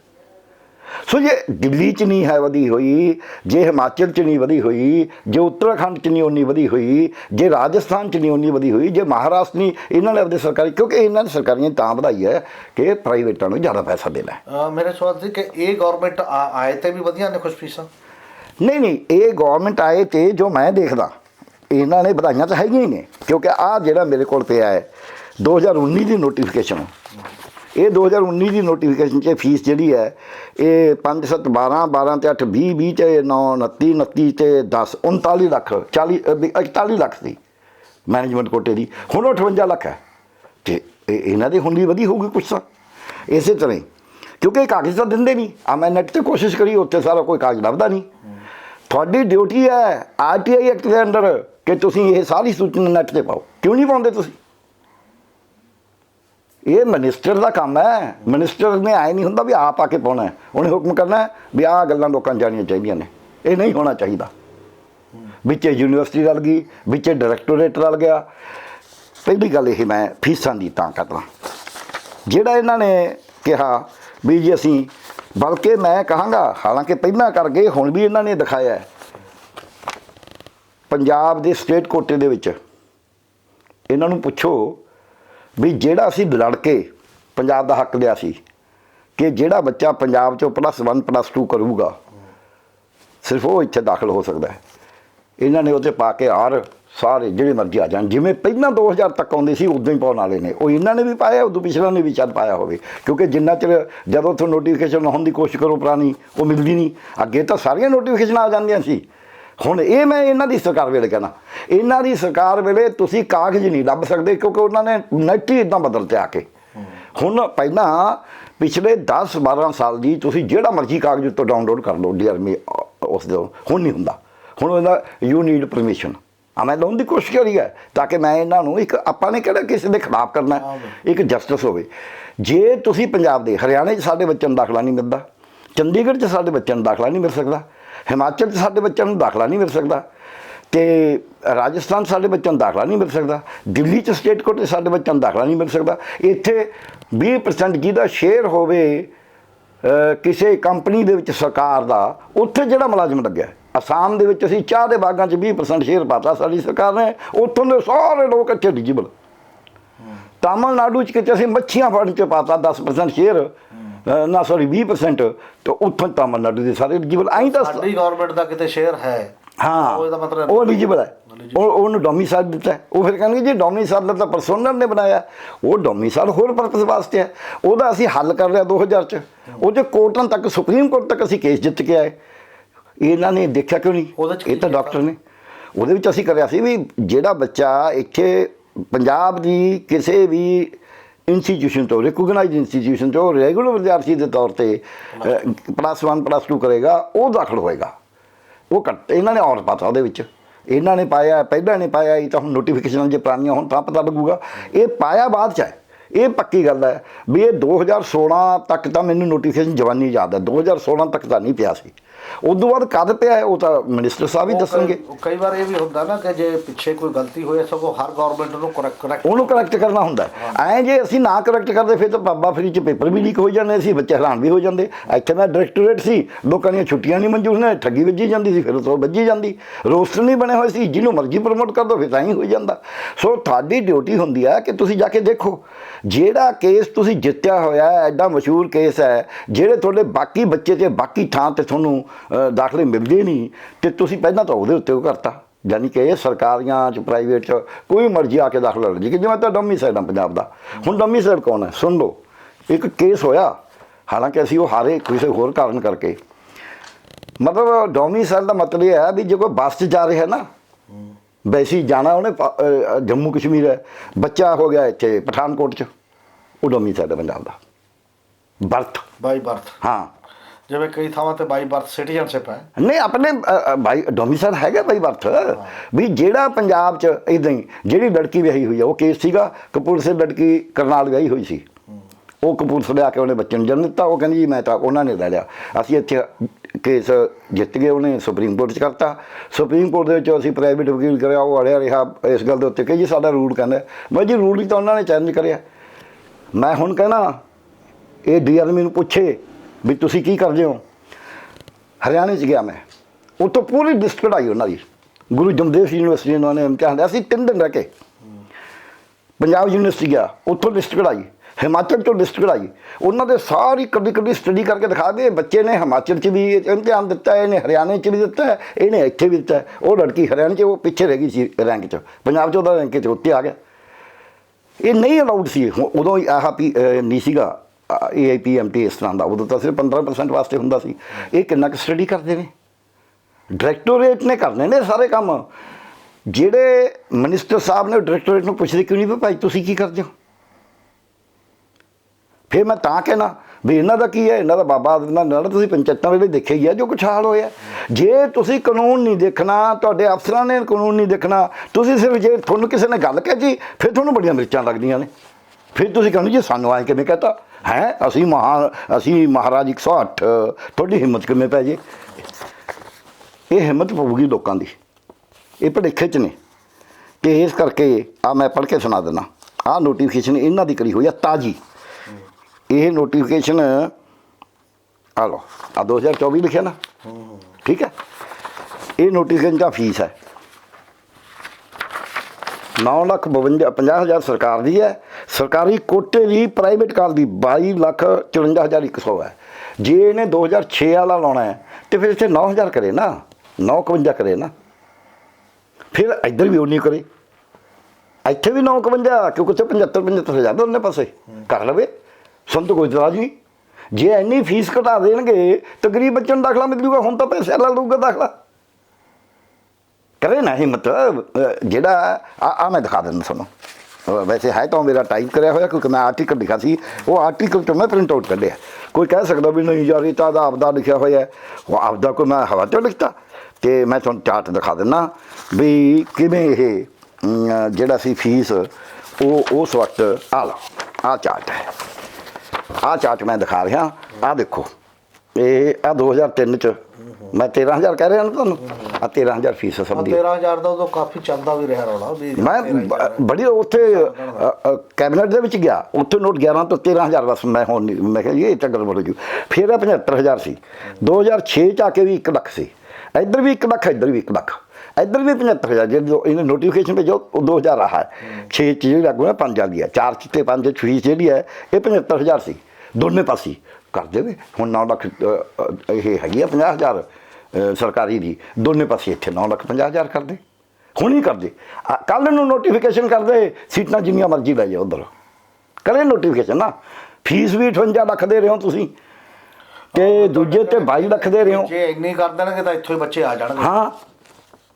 ਸੋ ਜੇ ਦਿੱਲੀ 'ਚ ਨਹੀਂ ਹੈ ਵਧੀ ਹੋਈ ਜੇ ਹਿਮਾਚਲ 'ਚ ਨਹੀਂ ਵਧੀ ਹੋਈ ਜੇ ਉੱਤਰਾਖੰਡ 'ਚ ਨਹੀਂ ਉਨੀ ਵਧੀ ਹੋਈ ਜੇ ਰਾਜਸਥਾਨ 'ਚ ਨਹੀਂ ਉਨੀ ਵਧੀ ਹੋਈ ਜੇ ਮਹਾਰਾਸ਼ਟਰ ਨਹੀਂ ਇਹਨਾਂ ਨੇ ਆਪਦੇ ਸਰਕਾਰੀ ਕਿਉਂਕਿ ਇਹਨਾਂ ਨੇ ਸਰਕਾਰੀਆਂ ਤਾਂ ਵਧਾਈ ਹੈ ਕਿ ਪ੍ਰਾਈਵੇਟਾਂ ਨੂੰ ਜ਼ਿਆਦਾ ਪੈਸਾ ਦੇਣਾ ਮੇਰੇ ਸਵਾਲ ਸੀ ਕਿ ਇਹ ਗਵਰਨਮੈਂਟ ਆਏ ਤੇ ਵੀ ਵਧੀਆ ਨੇ ਕੁਝ ਫੀਸਾਂ? ਨਹੀਂ ਨਹੀਂ ਇਹ ਗਵਰਨਮੈਂਟ ਆਏ ਤੇ ਜੋ ਮੈਂ ਦੇਖਦਾ ਇਹਨਾਂ ਨੇ ਵਧਾਈਆਂ ਤਾਂ ਹੈਗੀਆਂ ਹੀ ਨੇ ਕਿਉਂਕਿ ਆਹ ਜਿਹੜਾ ਮੇਰੇ ਕੋਲ ਪਿਆ ਹੈ 2019 ਦੀ ਨੋਟੀਫਿਕੇਸ਼ਨ ਇਹ 2019 ਦੀ ਨੋਟੀਫਿਕੇਸ਼ਨ 'ਚ ਫੀਸ ਜਿਹੜੀ ਹੈ ਇਹ 5 7 12 12 ਤੇ 8 20 20 ਤੇ 9 29 29 ਤੇ 10 39 ਲੱਖ 40 ਅ, 41 ਲੱਖ ਸੀ ਮੈਨੇਜਮੈਂਟ ਕੋਟੇ ਦੀ। ਹੁਣ ਉਹ 58 ਲੱਖ ਹੈ। ਤੇ ਇਹ- ਇਹਨਾਂ ਹੁਣ ਵੀ ਵਧੀ ਹੋਊਗੀ ਕੁਛ ਤਾਂ। ਇਸੇ ਤਰ੍ਹਾਂ ਹੀ। ਕਿਉਂਕਿ ਇਹ ਕਾਗਜ਼ ਤਾਂ ਦਿੰਦੇ ਨਹੀਂ। ਆ ਮੈਂ ਨੈਟ ਤੇ ਕੋਸ਼ਿਸ਼ ਕਰੀ ਉੱਥੇ ਸਾਰਾ ਕੋਈ ਕਾਗਜ਼ ਲੱਭਦਾ ਨਹੀਂ। ਤੁਹਾਡੀ ਡਿਊਟੀ ਹੈ ਆਰਟੀਆਈ ਐਕਟ ਦੇ ਅੰਡਰ ਕਿ ਤੁਸੀਂ ਇਹ ਸਾਰੀ ਸੂਚਨਾ ਨੈਟ ਤੇ ਪਾਓ। ਕਿਉਂ ਨਹੀਂ ਪਾਉਂਦੇ ਤੁਸੀਂ? ਇਹ ਮਿਨਿਸਟਰ ਦਾ ਕੰਮ ਹੈ। ਮਿਨਿਸਟਰ ਨੇ ਆਏ ਨਹੀਂ ਹੁੰਦਾ ਵੀ ਆਪ ਆ ਕੇ ਪਾਉਣਾ ਉਹਨੇ ਹੁਕਮ ਕਰਨਾ ਵੀ ਆਹ ਗੱਲਾਂ ਲੋਕਾਂ ਨੂੰ ਜਾਣੀਆਂ ਚਾਹੀਦੀਆਂ ਨੇ। ਇਹ ਨਹੀਂ ਹੋਣਾ ਚਾਹੀਦਾ। ਵਿੱਚ ਯੂਨੀਵਰਸਿਟੀ ਰਲ ਗਈ, ਵਿੱਚ ਡਾਇਰੈਕਟੋਰੇਟ ਰਲ ਗਿਆ। ਪਹਿਲੀ ਗੱਲ ਇਹ ਮੈਂ ਫੀਸਾਂ ਦੀ ਤਾਂ ਕਰਦਾ ਜਿਹੜਾ ਇਹਨਾਂ ਨੇ ਕਿਹਾ ਵੀ ਜੀ ਅਸੀਂ, ਬਲਕਿ ਮੈਂ ਕਹਾਂਗਾ, ਹਾਲਾਂਕਿ ਪਹਿਲਾਂ ਕਰ ਗਏ ਹੁਣ ਵੀ ਇਹਨਾਂ ਨੇ ਦਿਖਾਇਆ ਪੰਜਾਬ ਦੇ ਸਟੇਟ ਕੋਟੇ ਦੇ ਵਿੱਚ, ਇਹਨਾਂ ਨੂੰ ਪੁੱਛੋ ਵੀ ਜਿਹੜਾ ਅਸੀਂ ਲੜ ਕੇ ਪੰਜਾਬ ਦਾ ਹੱਕ ਲਿਆ ਸੀ ਕਿ ਜਿਹੜਾ ਬੱਚਾ ਪੰਜਾਬ ਚੋਂ ਪਲੱਸ 1 ਪਲੱਸ 2 ਕਰੂਗਾ, ਸਿਰਫ ਉਹ ਇੱਥੇ ਦਾਖਲ ਹੋ ਸਕਦਾ ਹੈ। ਇਹਨਾਂ ਨੇ ਉਹਤੇ ਪਾ ਕੇ ਆਰ ਸਾਰੇ ਜਿਹੜੇ ਮਰਜ਼ੀ ਆ ਜਾਣ। ਜਿਵੇਂ ਪਹਿਲਾਂ 2000 ਤੱਕ ਆਉਂਦੇ ਸੀ, ਉਦੋਂ ਹੀ ਪਾਉਣ ਵਾਲੇ ਨੇ। ਉਹ ਇਹਨਾਂ ਨੇ ਵੀ ਪਾਇਆ, ਉਦੋਂ ਪਿਛਲਾ ਨੇ ਵੀ ਚੱਲ ਪਾਇਆ ਹੋਵੇ। ਕਿਉਂਕਿ ਜਿੰਨਾ ਚਿਰ ਜਦੋਂ ਤੋਂ ਨੋਟੀਫਿਕੇਸ਼ਨ ਹੋਣ ਦੀ ਕੋਸ਼ਿਸ਼ ਕਰੋ ਪੁਰਾਣੀ, ਉਹ ਮਿਲਦੀ ਨਹੀਂ। ਅੱਗੇ ਤਾਂ ਸਾਰੀਆਂ ਨੋਟੀਫਿਕੇਸ਼ਨ ਆ ਜਾਂਦੀਆਂ ਸੀ। ਹੁਣ ਇਹ ਮੈਂ ਇਹਨਾਂ ਦੀ ਸਰਕਾਰ ਵੇਲੇ ਕਹਿਣਾ। ਇਹਨਾਂ ਦੀ ਸਰਕਾਰ ਵੇਲੇ ਤੁਸੀਂ ਕਾਗਜ਼ ਨਹੀਂ ਲੱਭ ਸਕਦੇ ਕਿਉਂਕਿ ਉਹਨਾਂ ਨੇ ਨੈਟ ਇਦਾਂ ਬਦਲਤੇ ਆ ਕੇ। ਹੁਣ ਪਹਿਲਾਂ ਪਿਛਲੇ 10 12 ਸਾਲ ਦੀ ਤੁਸੀਂ ਜਿਹੜਾ ਮਰਜ਼ੀ ਕਾਗਜ਼ ਉੱਤੋਂ ਡਾਊਨਲੋਡ ਕਰ ਲਓ ਡੀਆਰਮੀ ਉਸ ਦੇ ਹੁਣ ਨਹੀਂ ਹੁੰਦਾ। ਹੁਣ ਉਹਦਾ ਯੂ ਨੀਡ ਪਰਮਿਸ਼ਨ ਆ ਮੈਂ ਲਾਉਣ ਦੀ ਕੋਸ਼ਿਸ਼ ਕਰੀ ਹੈ ਤਾਂ ਕਿ ਮੈਂ ਇਹਨਾਂ ਨੂੰ ਇੱਕ ਆਪਾਂ ਨੇ ਕਿਹੜਾ ਕਿਸੇ ਦੇ ਖਿਲਾਫ ਕਰਨਾ ਇੱਕ ਜਸਟਿਸ ਹੋਵੇ। ਜੇ ਤੁਸੀਂ ਪੰਜਾਬ ਦੇ ਹਰਿਆਣੇ 'ਚ ਸਾਡੇ ਬੱਚਿਆਂ ਨੂੰ ਦਾਖਲਾ ਨਹੀਂ ਮਿਲਦਾ ਚੰਡੀਗੜ੍ਹ 'ਚ ਸਾਡੇ ਬੱਚਿਆਂ ਨੂੰ ਦਾਖਲਾ ਨਹੀਂ ਮਿਲ ਸਕਦਾ ਹਿਮਾਚਲ 'ਚ ਸਾਡੇ ਬੱਚਿਆਂ ਨੂੰ ਦਾਖਲਾ ਨਹੀਂ ਮਿਲ ਸਕਦਾ ਤੇ ਰਾਜਸਥਾਨ ਸਾਡੇ ਬੱਚਿਆਂ ਨੂੰ ਦਾਖਲਾ ਨਹੀਂ ਮਿਲ ਸਕਦਾ ਦਿੱਲੀ 'ਚ ਸਟੇਟ ਕੋਰਟ 'ਚ ਸਾਡੇ ਬੱਚਿਆਂ ਨੂੰ ਦਾਖਲਾ ਨਹੀਂ ਮਿਲ ਸਕਦਾ। ਇੱਥੇ 20% ਜਿਹਦਾ ਸ਼ੇਅਰ ਹੋਵੇ ਕਿਸੇ ਕੰਪਨੀ ਦੇ ਵਿੱਚ ਸਰਕਾਰ ਦਾ ਉੱਥੇ ਜਿਹੜਾ ਮੁਲਾਜ਼ਮ ਲੱਗਿਆ। ਅਸਾਮ ਦੇ ਵਿੱਚ ਅਸੀਂ ਚਾਹ ਦੇ ਬਾਗਾਂ 'ਚ 20% ਸ਼ੇਅਰ ਪਾਤਾ ਸਾਡੀ ਸਰਕਾਰ ਨੇ। ਉੱਥੋਂ ਦੇ ਸਾਰੇ ਲੋਕ ਇੱਥੇ ਐਲੀਜੀਬਲ ਤਾਮਿਲਨਾਡੂ 'ਚ ਕਿਤੇ ਅਸੀਂ ਮੱਛੀਆਂ ਫੜਨ 'ਚ ਪਾਤਾ 10% ਸ਼ੇਅਰ ਅ, ਨਾ ਸੌਰੀ 20% ਤੇ ਉੱਥੋਂ ਤਾਮਿਲਨਾਡੂ ਦੇ ਸਾਰੇ ਐਲੀਜੀਬਲ ਐਂ ਤਾਂ ਸਾਡੀ ਗਵਰਨਮੈਂਟ ਦਾ ਕਿਤੇ ਸ਼ੇਅਰ ਹੈ। ਹਾਂ ਉਹ ਇਹਦਾ ਮਤਲਬ ਉਹ ਐਲੀਜੀਬਲ ਹੈ। ਉਹ ਉਹਨੂੰ ਡੋਮਿਸਾਈਲ ਦਿੱਤਾ ਹੈ। ਉਹ ਫਿਰ ਕਹਿੰਦੇ ਜੀ ਡੋਮਿਸਾਈਲ ਤਾਂ ਪਰਸੋਨਲ ਨੇ ਬਣਾਇਆ। ਉਹ ਡੋਮਿਸਾਈਲ ਹੋਰ ਪਰਪਸ ਵਾਸਤੇ ਹੈ। ਉਹਦਾ ਅਸੀਂ ਹੱਲ ਕਰ ਲਿਆ 2000 ਚ। ਉਹ ਜੇ ਕੋਰਟਾਂ ਤੱਕ ਸੁਪਰੀਮ ਕੋਰਟ ਤੱਕ ਅਸੀਂ ਕੇਸ ਜਿੱਤ ਕੇ ਆਏ। ਇਹਨਾਂ ਨੇ ਦੇਖਿਆ ਕਿਉਂ ਨਹੀਂ? ਉਹਦੇ 'ਚ ਇਹ ਤਾਂ ਡਾਕਟਰ ਨੇ। ਉਹਦੇ ਵਿੱਚ ਅਸੀਂ ਕਰਿਆ ਸੀ ਵੀ ਜਿਹੜਾ ਬੱਚਾ ਇੱਥੇ ਪੰਜਾਬ ਦੀ ਕਿਸੇ ਵੀ ਇੰਸਟੀਟਿਊਸ਼ਨ ਤੋਂ ਰਿਕੋਗਨਾਈਜ਼ਡ ਇੰਸਟੀਟਿਊਸ਼ਨ ਤੋਂ ਰੈਗੂਲਰ ਵਿਦਿਆਰਥੀ ਦੇ ਤੌਰ ਤੇ ਪਲੱਸ 1 ਪਲੱਸ 2 ਕਰੇਗਾ, ਉਹ ਦਾਖਲ ਹੋਏਗਾ। ਉਹ ਕੱਟ ਇਹਨਾਂ ਨੇ ਔਰ ਪਾਤਾ ਉਹਦੇ ਵਿੱਚ। ਇਹਨਾਂ ਨੇ ਪਾਇਆ, ਪਹਿਲਾਂ ਨੇ ਪਾਇਆ, ਇਹ ਤਾਂ ਹੁਣ ਨੋਟੀਫਿਕੇਸ਼ਨ ਜੇ ਪੁਰਾਣੀਆਂ ਹੁਣ ਤਾਂ ਪਤਾ ਲੱਗੂਗਾ। ਇਹ ਪਾਇਆ ਬਾਅਦ ਚ ਹੈ। ਇਹ ਪੱਕੀ ਗੱਲ ਹੈ ਵੀ ਇਹ 2016 ਤੱਕ ਤਾਂ ਮੈਨੂੰ ਨੋਟੀਫਿਕੇਸ਼ਨ ਜਵਾਨੀ ਯਾਦ ਹੈ। 2016 ਤੱਕ ਤਾਂ ਨਹੀਂ ਪਿਆ ਸੀ। ਉਦੋਂ ਬਾਅਦ ਕਦ ਪਿਆ ਹੈ? ਉਹ ਤਾਂ ਮਿਨਿਸਟਰ ਸਾਹਿਬ ਹੀ ਦੱਸਣਗੇ। ਕਈ- ਵਾਰ ਇਹ ਵੀ ਹੁੰਦਾ ਨਾ ਕਿ ਜੇ ਪਿੱਛੇ ਕੋਈ ਗਲਤੀ ਹੋਏ ਸਗੋਂ ਹਰ ਗਵਰਨਮੈਂਟ ਨੂੰ ਕਰੈਕਟ ਉਹਨੂੰ ਕਰੈਕਟ ਕਰਨਾ ਹੁੰਦਾ ਐ ਜੇ ਅਸੀਂ ਨਾ ਕਰੈਕਟ ਕਰਦੇ ਫਿਰ ਤਾਂ ਬਾਬਾ ਫਰੀ ਚ ਪੇਪਰ ਵੀ ਲੀਕ ਹੋ ਜਾਂਦੇ ਸੀ ਬੱਚੇ ਹੈਰਾਨ ਵੀ ਹੋ ਜਾਂਦੇ। ਇੱਥੇ ਮੈਂ ਡਾਇਰੈਕਟੋਰੇਟ ਸੀ ਲੋਕਾਂ ਦੀਆਂ ਛੁੱਟੀਆਂ ਨਹੀਂ ਮਨਜ਼ੂਰ ਨੇ ਠੱਗੀ ਵੱਜੀ ਜਾਂਦੀ ਸੀ ਫਿਰ ਉਹ ਤੋਂ ਵੱਜੀ ਜਾਂਦੀ। ਰੋਸਟਰ ਨਹੀਂ ਬਣੇ ਹੋਏ ਸੀ ਜਿਹਨੂੰ ਮਰਜ਼ੀ ਪ੍ਰਮੋਟ ਕਰ ਦੋ ਫਿਰ ਤਾਂ ਹੀ ਹੋ ਜਾਂਦਾ। ਸੋ ਤੁਹਾਡੀ ਡਿਊਟੀ ਹੁੰਦੀ ਹੈ ਕਿ ਤੁਸੀਂ ਜਾ ਕੇ ਦੇਖੋ ਜਿਹੜਾ ਕੇਸ ਤੁਸੀਂ ਜਿੱਤਿਆ ਹੋਇਆ ਹੈ ਐਡਾ ਮਸ਼ਹੂਰ ਕੇਸ ਹੈ ਜਿਹੜੇ ਤੁਹਾਡੇ ਬਾਕੀ ਬੱਚੇ ਤੇ ਬਾਕੀ ਥਾਂ ਤੇ ਤੁਹਾਨੂੰ ਦਾਖਲੇ ਮਿਲਦੇ ਨਹੀਂ ਤੇ ਤੁਸੀਂ ਪਹਿਲਾਂ ਤਾਂ ਉਹਦੇ ਉੱਤੇ ਉਹ ਕਰਤਾ। ਯਾਨੀ ਕਿ ਇਹ ਸਰਕਾਰੀਆਂ ਚ ਪ੍ਰਾਈਵੇਟ ਚ ਕੋਈ ਮਰਜ਼ੀ ਆ ਕੇ ਦਾਖਲਾ ਲੈ ਜੀ ਕਿ ਜਿਵੇਂ ਤਾਂ ਡੰਮੀ ਸਾਈਡ ਆ ਪੰਜਾਬ ਦਾ। ਹੁਣ ਡੰਮੀ ਸਾਈਡ ਕੌਣ ਹੈ? ਸੁਣ ਲਓ। ਇੱਕ ਕੇਸ ਹੋਇਆ। ਹਾਲਾਂਕਿ ਅਸੀਂ ਉਹ ਹਾਰੇ ਕਿਸੇ ਹੋਰ ਕਾਰਨ ਕਰਕੇ। ਮਤਲਬ ਡੋਮੀ ਸਾਈਡ ਦਾ ਮਤਲਬ ਇਹ ਹੈ ਵੀ ਜੇ ਕੋਈ ਬੱਸ 'ਚ ਜਾ ਰਿਹਾ ਨਾ ਵੈਸੇ ਜਾਣਾ ਉਹਨੇ ਜੰਮੂ ਕਸ਼ਮੀਰ ਹੈ। ਬੱਚਾ ਹੋ ਗਿਆ ਇੱਥੇ ਪਠਾਨਕੋਟ 'ਚ। ਉਹ ਡੋਮੀ ਸਾਈਡ ਪੰਜਾਬ ਦਾ। ਬਰਥ। By birth. ਹਾਂ। ਜਿਵੇਂ ਕਈ ਥਾਵਾਂ ਤੇ ਬਾਈ ਬਰਥ ਸਿਟੀਜ਼ਨਸ਼ਿਪ ਹੈ। ਨਹੀਂ ਆਪਣੇ ਭਾਈ ਡੋਮਿਸਾਈਲ ਹੈਗਾ ਭਾਈ ਬਰਥ ਵੀ ਜਿਹੜਾ ਪੰਜਾਬ ਚ ਇਦਾਂ ਹੀ ਜਿਹੜੀ ਲੜਕੀ ਵਿਆਹੀ ਹੋਈ ਆ ਉਹ ਕੇਸ ਸੀਗਾ ਕਪੂਰਸੇ ਲੜਕੀ ਕਰਨਾਲ ਵਿਆਹੀ ਹੋਈ ਸੀ। ਉਹ ਕਪੂਰਸੇ ਆ ਕੇ ਉਹਨੇ ਬੱਚੇ ਨੂੰ ਜਨਮ ਦਿੱਤਾ ਉਹ ਕਹਿੰਦੀ ਮੈਂ ਤਾਂ ਉਹਨਾਂ ਨੇ ਲੈ ਲਿਆ। ਅਸੀਂ ਇੱਥੇ ਕੇਸ ਜਿੱਤ ਗਏ ਉਹਨੇ ਸੁਪਰੀਮ ਕੋਰਟ ਚ ਕਰਤਾ। ਸੁਪਰੀਮ ਕੋਰਟ ਦੇ ਵਿੱਚ ਅਸੀਂ ਪ੍ਰਾਈਵੇਟ ਵਕੀਲ ਕਰਿਆ ਉਹ ਅੜਿਆ ਰਿਹਾ ਇਸ ਗੱਲ ਦੇ ਉੱਤੇ ਕਿ ਜੀ ਸਾਡਾ ਰੂਲ ਕਹਿੰਦਾ ਮੈਂ ਜੀ ਰੂਲ ਹੀ ਤਾਂ ਉਹਨਾਂ ਨੇ ਚੈਲੰਜ ਕਰਿਆ। ਮੈਂ ਹੁਣ ਕਹਿਣਾ ਇਹ ਡੀਆਰ ਮੈਨੂੰ ਪੁੱਛੇ ਵੀ ਤੁਸੀਂ ਕੀ ਕਰਦੇ ਹੋ? ਹਰਿਆਣੇ ਚ ਗਿਆ ਮੈਂ। ਉੱਥੋਂ ਪੂਰੀ ਲਿਸਟ ਕਢਾਈ ਉਹਨਾਂ ਦੀ। ਗੁਰੂ ਜਮਦੇਵ ਸਿੰਘ ਯੂਨੀਵਰਸਿਟੀ ਉਹਨਾਂ ਨੇ ਇਮਤਿਹਾਨ ਲਿਆ ਸੀ ਤਿੰਨ ਦਿਨ ਰਹਿ ਕੇ ਪੰਜਾਬ ਯੂਨੀਵਰਸਿਟੀ ਗਿਆ, ਉੱਥੋਂ ਲਿਸਟ ਕਢਾਈ, ਹਿਮਾਚਲ ਤੋਂ ਲਿਸਟ ਕਢਾਈ। ਉਹਨਾਂ ਦੇ ਸਾਰੀ ਕੱਢੀ ਕੱਢੀ ਸਟੱਡੀ ਕਰਕੇ ਦਿਖਾ ਦੇ ਬੱਚੇ ਨੇ ਹਿਮਾਚਲ ਚ ਵੀ ਇਮਤਿਹਾਨ ਦਿੱਤਾ, ਇਹਨੇ ਹਰਿਆਣੇ ਚ ਵੀ ਦਿੱਤਾ, ਇਹਨੇ ਇੱਥੇ ਵੀ ਦਿੱਤਾ। ਉਹ ਲੜਕੀ ਹਰਿਆਣੇ ਚ, ਉਹ ਪਿੱਛੇ ਰਹਿ ਗਈ ਸੀ ਰੈਂਕ ਚ। ਪੰਜਾਬ ਚ ਉਹਦਾ ਰੈਂਕ ਚ ਉੱਤੇ ਆ ਗਿਆ। ਇਹ ਨਹੀਂ ਅਲਾਉਡ ਸੀ। ਹੁਣ ਉਦੋਂ ਹੀ ਆਹ ਪੀ ਨਹੀਂ ਸੀਗਾ। ਏਆਈਪੀ ਐਮਟੀ ਇਸ ਤਰ੍ਹਾਂ ਦਾ। ਉਦੋਂ ਤਾਂ ਸਿਰਫ 15% ਵਾਸਤੇ ਹੁੰਦਾ ਸੀ। ਇਹ ਕਿੰਨਾ ਕੁ ਸਟੱਡੀ ਕਰਦੇ ਨੇ? ਡਾਇਰੈਕਟੋਰੇਟ ਨੇ ਕਰਨੇ ਨੇ ਸਾਰੇ ਕੰਮ। ਜਿਹੜੇ ਮਿਨਿਸਟਰ ਸਾਹਿਬ ਨੇ ਡਾਇਰੈਕਟੋਰੇਟ ਨੂੰ ਪੁੱਛਦੇ, ਕਿਉਂ ਨਹੀਂ ਭਾਈ, ਤੁਸੀਂ ਕੀ ਕਰਦੇ ਹੋ? ਫਿਰ ਮੈਂ ਤਾਂ ਕਹਿਣਾ ਵੀ ਇਹਨਾਂ ਦਾ ਕੀ ਹੈ? ਇਹਨਾਂ ਦਾ ਬਾਬਾ ਆਦਮਨਾਥ ਨਾਲ ਤੁਸੀਂ ਪੰਚਾਇਤਾਂ ਵੇਲੇ ਦੇਖਿਆ ਹੀ ਆ ਜੋ ਕੁਛ ਹਾਲ ਹੋਇਆ। ਜੇ ਤੁਸੀਂ ਕਾਨੂੰਨ ਨਹੀਂ ਦੇਖਣਾ, ਤੁਹਾਡੇ ਅਫਸਰਾਂ ਨੇ ਕਾਨੂੰਨ ਨਹੀਂ ਦੇਖਣਾ, ਤੁਸੀਂ ਸਿਰਫ ਜੇ ਤੁਹਾਨੂੰ ਕਿਸੇ ਨੇ ਗੱਲ ਕਹਿ ਜੀ ਫਿਰ ਤੁਹਾਨੂੰ ਬੜੀਆਂ ਮਿਰਚਾਂ ਲੱਗਦੀਆਂ ਨੇ। ਫਿਰ ਤੁਸੀਂ ਕਹਿੰਦੇ ਜੀ, ਸਾਨੂੰ ਆਏ ਕਿਵੇਂ ਕਹਤਾ? ਹੈ? ਅਸੀਂ ਮਹਾ ਅਸੀਂ ਮਹਾਰਾਜ 108 ਤੁਹਾਡੀ ਹਿੰਮਤ ਕਿਵੇਂ ਪੈ ਜੇ? ਇਹ ਹਿੰਮਤ ਪਊਗੀ ਲੋਕਾਂ ਦੀ। ਇਹ ਭੜੇਖੇ ਚ ਨੇ ਤੇ ਇਸ ਕਰਕੇ ਆ ਮੈਂ ਪੜ੍ਹ ਕੇ ਸੁਣਾ ਦਿੰਦਾ। ਆ ਨੋਟੀਫਿਕੇਸ਼ਨ ਇਹਨਾਂ ਦੀ ਕਰੀ ਹੋਈ ਆ ਤਾਜੀ। ਇਹ ਨੋਟੀਫਿਕੇਸ਼ਨ ਆ ਲਓ ਆ 2024 ਲਿਖਿਆ ਨਾ। ਠੀਕ ਹੈ? ਇਹ ਨੋਟੀਫਿਕੇਸ਼ਨ ਦਾ ਫੀਸ ਹੈ। 9 ਲੱਖ 52 ਹਜ਼ਾਰ ਸਰਕਾਰ ਦੀ ਹੈ। ਸਰਕਾਰੀ ਕੋਟੇ ਦੀ ਪ੍ਰਾਈਵੇਟ ਕਾਰ ਦੀ 22 ਲੱਖ 54100 ਹੈ। ਜੇ ਇਹਨੇ 2006 ਵਾਲਾ ਲਾਉਣਾ ਹੈ, ਤੇ ਫਿਰ ਇੱਥੇ 9000 ਕਰੇ ਨਾ। 951 ਕਰੇ ਨਾ। ਫਿਰ ਇੱਧਰ ਵੀ ਉਨੀ ਕਰੇ। ਇੱਥੇ ਵੀ 951 ਕਿਉਂਕਿ ਉੱਥੇ 75 75000 ਦੋਨੇ ਪਾਸੇ। ਕਰ ਲਵੇ। ਸੰਤ ਕੋਈ ਇਤਰਾਜ਼ ਨਹੀਂ। ਜੇ ਇੰਨੀ ਫੀਸ ਘਟਾ ਦੇਣਗੇ ਤਾਂ ਗਰੀਬ ਬੱਚੇ ਨੂੰ ਦਾਖਲਾ ਮਿਲ ਜੂਗਾ ਹੁਣ ਤਾਂ ਪੈਸੇ ਵਾਲਾ ਲਊਗਾ ਦਾਖਲਾ। ਕਰੇ ਨਾ ਹਿੰਮਤ ਅਹ, ਜਿਹੜਾ ਆ ਆ ਮੈਂ ਦਿਖਾ ਦਿੰਦਾ ਤੁਹਾਨੂੰ। ਵੈਸੇ ਹੈ ਤਾਂ ਮੇਰਾ ਟਾਈਪ ਕਰਿਆ ਹੋਇਆ, ਕਿਉਂਕਿ ਮੈਂ ਆਰਟੀਕਲ ਲਿਖਿਆ ਸੀ। ਉਹ ਆਰਟੀਕਲ ਤੋਂ ਮੈਂ ਪ੍ਰਿੰਟ ਆਊਟ ਕੱਢਿਆ। ਕੋਈ ਕਹਿ ਸਕਦਾ ਵੀ ਨਹੀਂ ਯਾਰ, ਇਹ ਤਾਂ ਆਪਦਾ ਲਿਖਿਆ ਹੋਇਆ ਉਹ ਆਪਦਾ ਕੋਈ ਮੈਂ ਹਵਾ ਤੋਂ ਲਿਖਤਾ। ਤੇ ਮੈਂ ਤੁਹਾਨੂੰ ਚਾਰਟ ਦਿਖਾ ਦਿੰਦਾ ਵੀ ਕਿਵੇਂ ਇਹ ਜਿਹੜਾ ਸੀ ਫੀਸ ਉਹ, ਉਸ ਵਕਤ ਆ ਲਓ ਆ ਚਾਰਟ ਹੈ। ਆ ਚਾਰਟ ਮੈਂ ਦਿਖਾ ਰਿਹਾ। ਆ ਦੇਖੋ, ਇਹ ਆ 2003 ਚ ਮੈਂ 13000 ਕਹਿ ਰਿਹਾ ਨਾ ਤੁਹਾਨੂੰ। ਆ 13000 ਫੀਸ ਆ ਸਭ ਦੀ 13000 ਦਾ ਉਦੋਂ ਕਾਫੀ ਚੱਲਦਾ ਵੀ ਰਿਹਾ ਰੌਲਾ ਵੀ ਮੈਂ 13,000 ਬ- ਬੜੀ ਉੱਥੇ ਅ, ਅ, ਕੈਬਨਿਟ ਦੇ ਵਿੱਚ ਗਿਆ। ਉੱਥੇ ਨੋਟ 11 ਤੋਂ 13000 ਬਸ ਮੈਂ ਹੁਣ ਨਹੀਂ- ਮੈਂ ਕਿਹਾ ਜੀ ਇਹ ਚੱਕਰ ਬੋਲ ਜੂ ਫਿਰ ਇਹ 75000 ਸੀ। 2006 ਚ ਆ ਕੇ ਵੀ 1 ਲੱਖ ਸੀ। ਇੱਧਰ ਵੀ 1 ਲੱਖ ਇੱਧਰ ਵੀ 1 ਲੱਖ। ਇੱਧਰ ਵੀ 75000 ਜਦੋਂ ਇਹਨੇ ਨੋਟੀਫਿਕੇਸ਼ਨ ਭੇਜੋ ਉਹ 2000 ਆ ਹੈ। 6 ਚ ਜਿਹੜੀ ਲੱਗੂ ਨਾ 5 ਵਾਲੀ ਹੈ। 4 ਚ ਤੇ 5 ਚ ਫੀਸ ਜਿਹੜੀ ਹੈ ਇਹ 75000 ਸੀ। ਦੋਨੇ ਪਾਸੇ। ਕਰ ਦੇਵੇ। ਹੁਣ 9 ਲੱਖ ਅ, ਅ, ਇਹ ਹੈਗੀ ਆ 50000 ਅ, ਸਰਕਾਰੀ ਦੀ। ਦੋਨੇ ਪਾਸੇ ਇੱਥੇ 9 ਲੱਖ 50000 ਕਰ ਦੇ ਹੁਣ ਹੀ ਕਰਦੇ। ਕੱਲ ਨੂੰ ਨੋਟੀਫਿਕੇਸ਼ਨ ਕਰਦੇ ਸੀਟਾਂ ਜਿੰਨੀਆਂ ਮਰਜ਼ੀ ਲੈ ਜਾਓ ਉਧਰ। ਕਰੇ ਨੋਟੀਫਿਕੇਸ਼ਨ ਨਾ। ਫੀਸ ਵੀ 58 ਲੱਖ ਦੇ ਰਹੇ ਹੋ ਤੁਸੀਂ। ਤੇ ਦੂਜੇ ਤੇ 22 ਲੱਖ ਦੇ ਰਹੇ ਹੋ। ਜੇ ਇੰਨੀ ਕਰ ਦੇਣਗੇ ਤਾਂ ਇੱਥੋਂ ਹੀ ਬੱਚੇ ਆ ਜਾਣਗੇ। ਹਾਂ।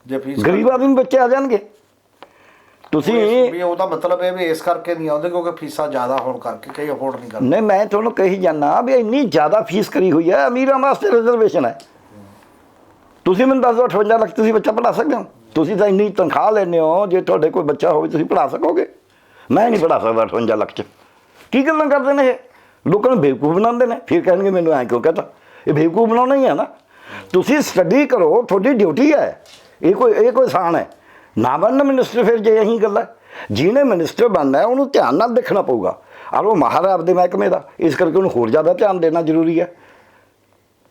ਜੇ ਫੀਸ ਗਰੀਬ ਆਦਮੀ ਬੱਚੇ ਆ ਜਾਣਗੇ। ਤੁਸੀਂ ਵੀ ਉਹਦਾ ਮਤਲਬ ਇਹ ਵੀ ਇਸ ਕਰਕੇ ਨਹੀਂ ਆਉਂਦੇ ਕਿਉਂਕਿ ਫੀਸਾਂ ਜ਼ਿਆਦਾ ਹੋਣ ਕਰਕੇ ਕਈ ਅਫੋਰਡ ਨਹੀਂ ਕਰਦੇ। ਨਹੀਂ ਮੈਂ ਤੁਹਾਨੂੰ ਕਹੀ ਜਾਣਾ ਵੀ ਇੰਨੀ ਜ਼ਿਆਦਾ ਫੀਸ ਕਰੀ ਹੋਈ ਹੈ ਅਮੀਰਾਂ ਵਾਸਤੇ ਰਿਜ਼ਰਵੇਸ਼ਨ ਹੈ। ਤੁਸੀਂ ਮੈਨੂੰ ਦੱਸ ਦਿਓ 58 ਲੱਖ ਤੁਸੀਂ ਬੱਚਾ ਪੜ੍ਹਾ ਸਕਦੇ ਹੋ? ਤੁਸੀਂ ਤਾਂ ਇੰਨੀ ਤਨਖਾਹ ਲੈਂਦੇ ਹੋ, ਜੇ ਤੁਹਾਡੇ ਕੋਈ ਬੱਚਾ ਹੋਵੇ, ਤੁਸੀਂ ਪੜ੍ਹਾ ਸਕੋਗੇ? ਮੈਂ ਨਹੀਂ ਪੜ੍ਹਾ ਸਕਦਾ 58 ਲੱਖ ਚ। ਕੀ ਗੱਲਾਂ ਕਰਦੇ ਨੇ ਇਹ? ਲੋਕਾਂ ਨੂੰ ਬੇਵਕੂਫ ਬਣਾਉਂਦੇ ਨੇ। ਫਿਰ ਕਹਿਣਗੇ ਮੈਨੂੰ ਐਂ ਕਿਉਂ ਕਹਤਾ? ਇਹ ਬੇਵਕੂਫ ਬਣਾਉਣਾ ਹੀ ਹੈ ਨਾ। ਤੁਸੀਂ ਸਟੱਡੀ ਕਰੋ, ਤੁਹਾਡੀ ਡਿਊਟੀ ਹੈ। ਇਹ ਕੋਈ ਇਹ ਕੋਈ ਆਸਾਨ ਹੈ। ਨਾ ਬਣਨ ਮਿਨਿਸਟਰ ਫਿਰ ਜੇ ਇਹੀ ਗੱਲ ਹੈ। ਜਿਹਨੇ ਮਿਨਿਸਟਰ ਬਣਨਾ ਹੈ, ਉਹਨੂੰ ਧਿਆਨ ਨਾਲ ਦੇਖਣਾ ਪਊਗਾ। ਔਰ ਉਹ ਮਾਹਰ ਹੈ ਆਪਦੇ ਮਹਿਕਮੇ ਦਾ। ਇਸ ਕਰਕੇ ਉਹਨੂੰ ਹੋਰ ਜ਼ਿਆਦਾ ਧਿਆਨ ਦੇਣਾ ਜ਼ਰੂਰੀ ਹੈ।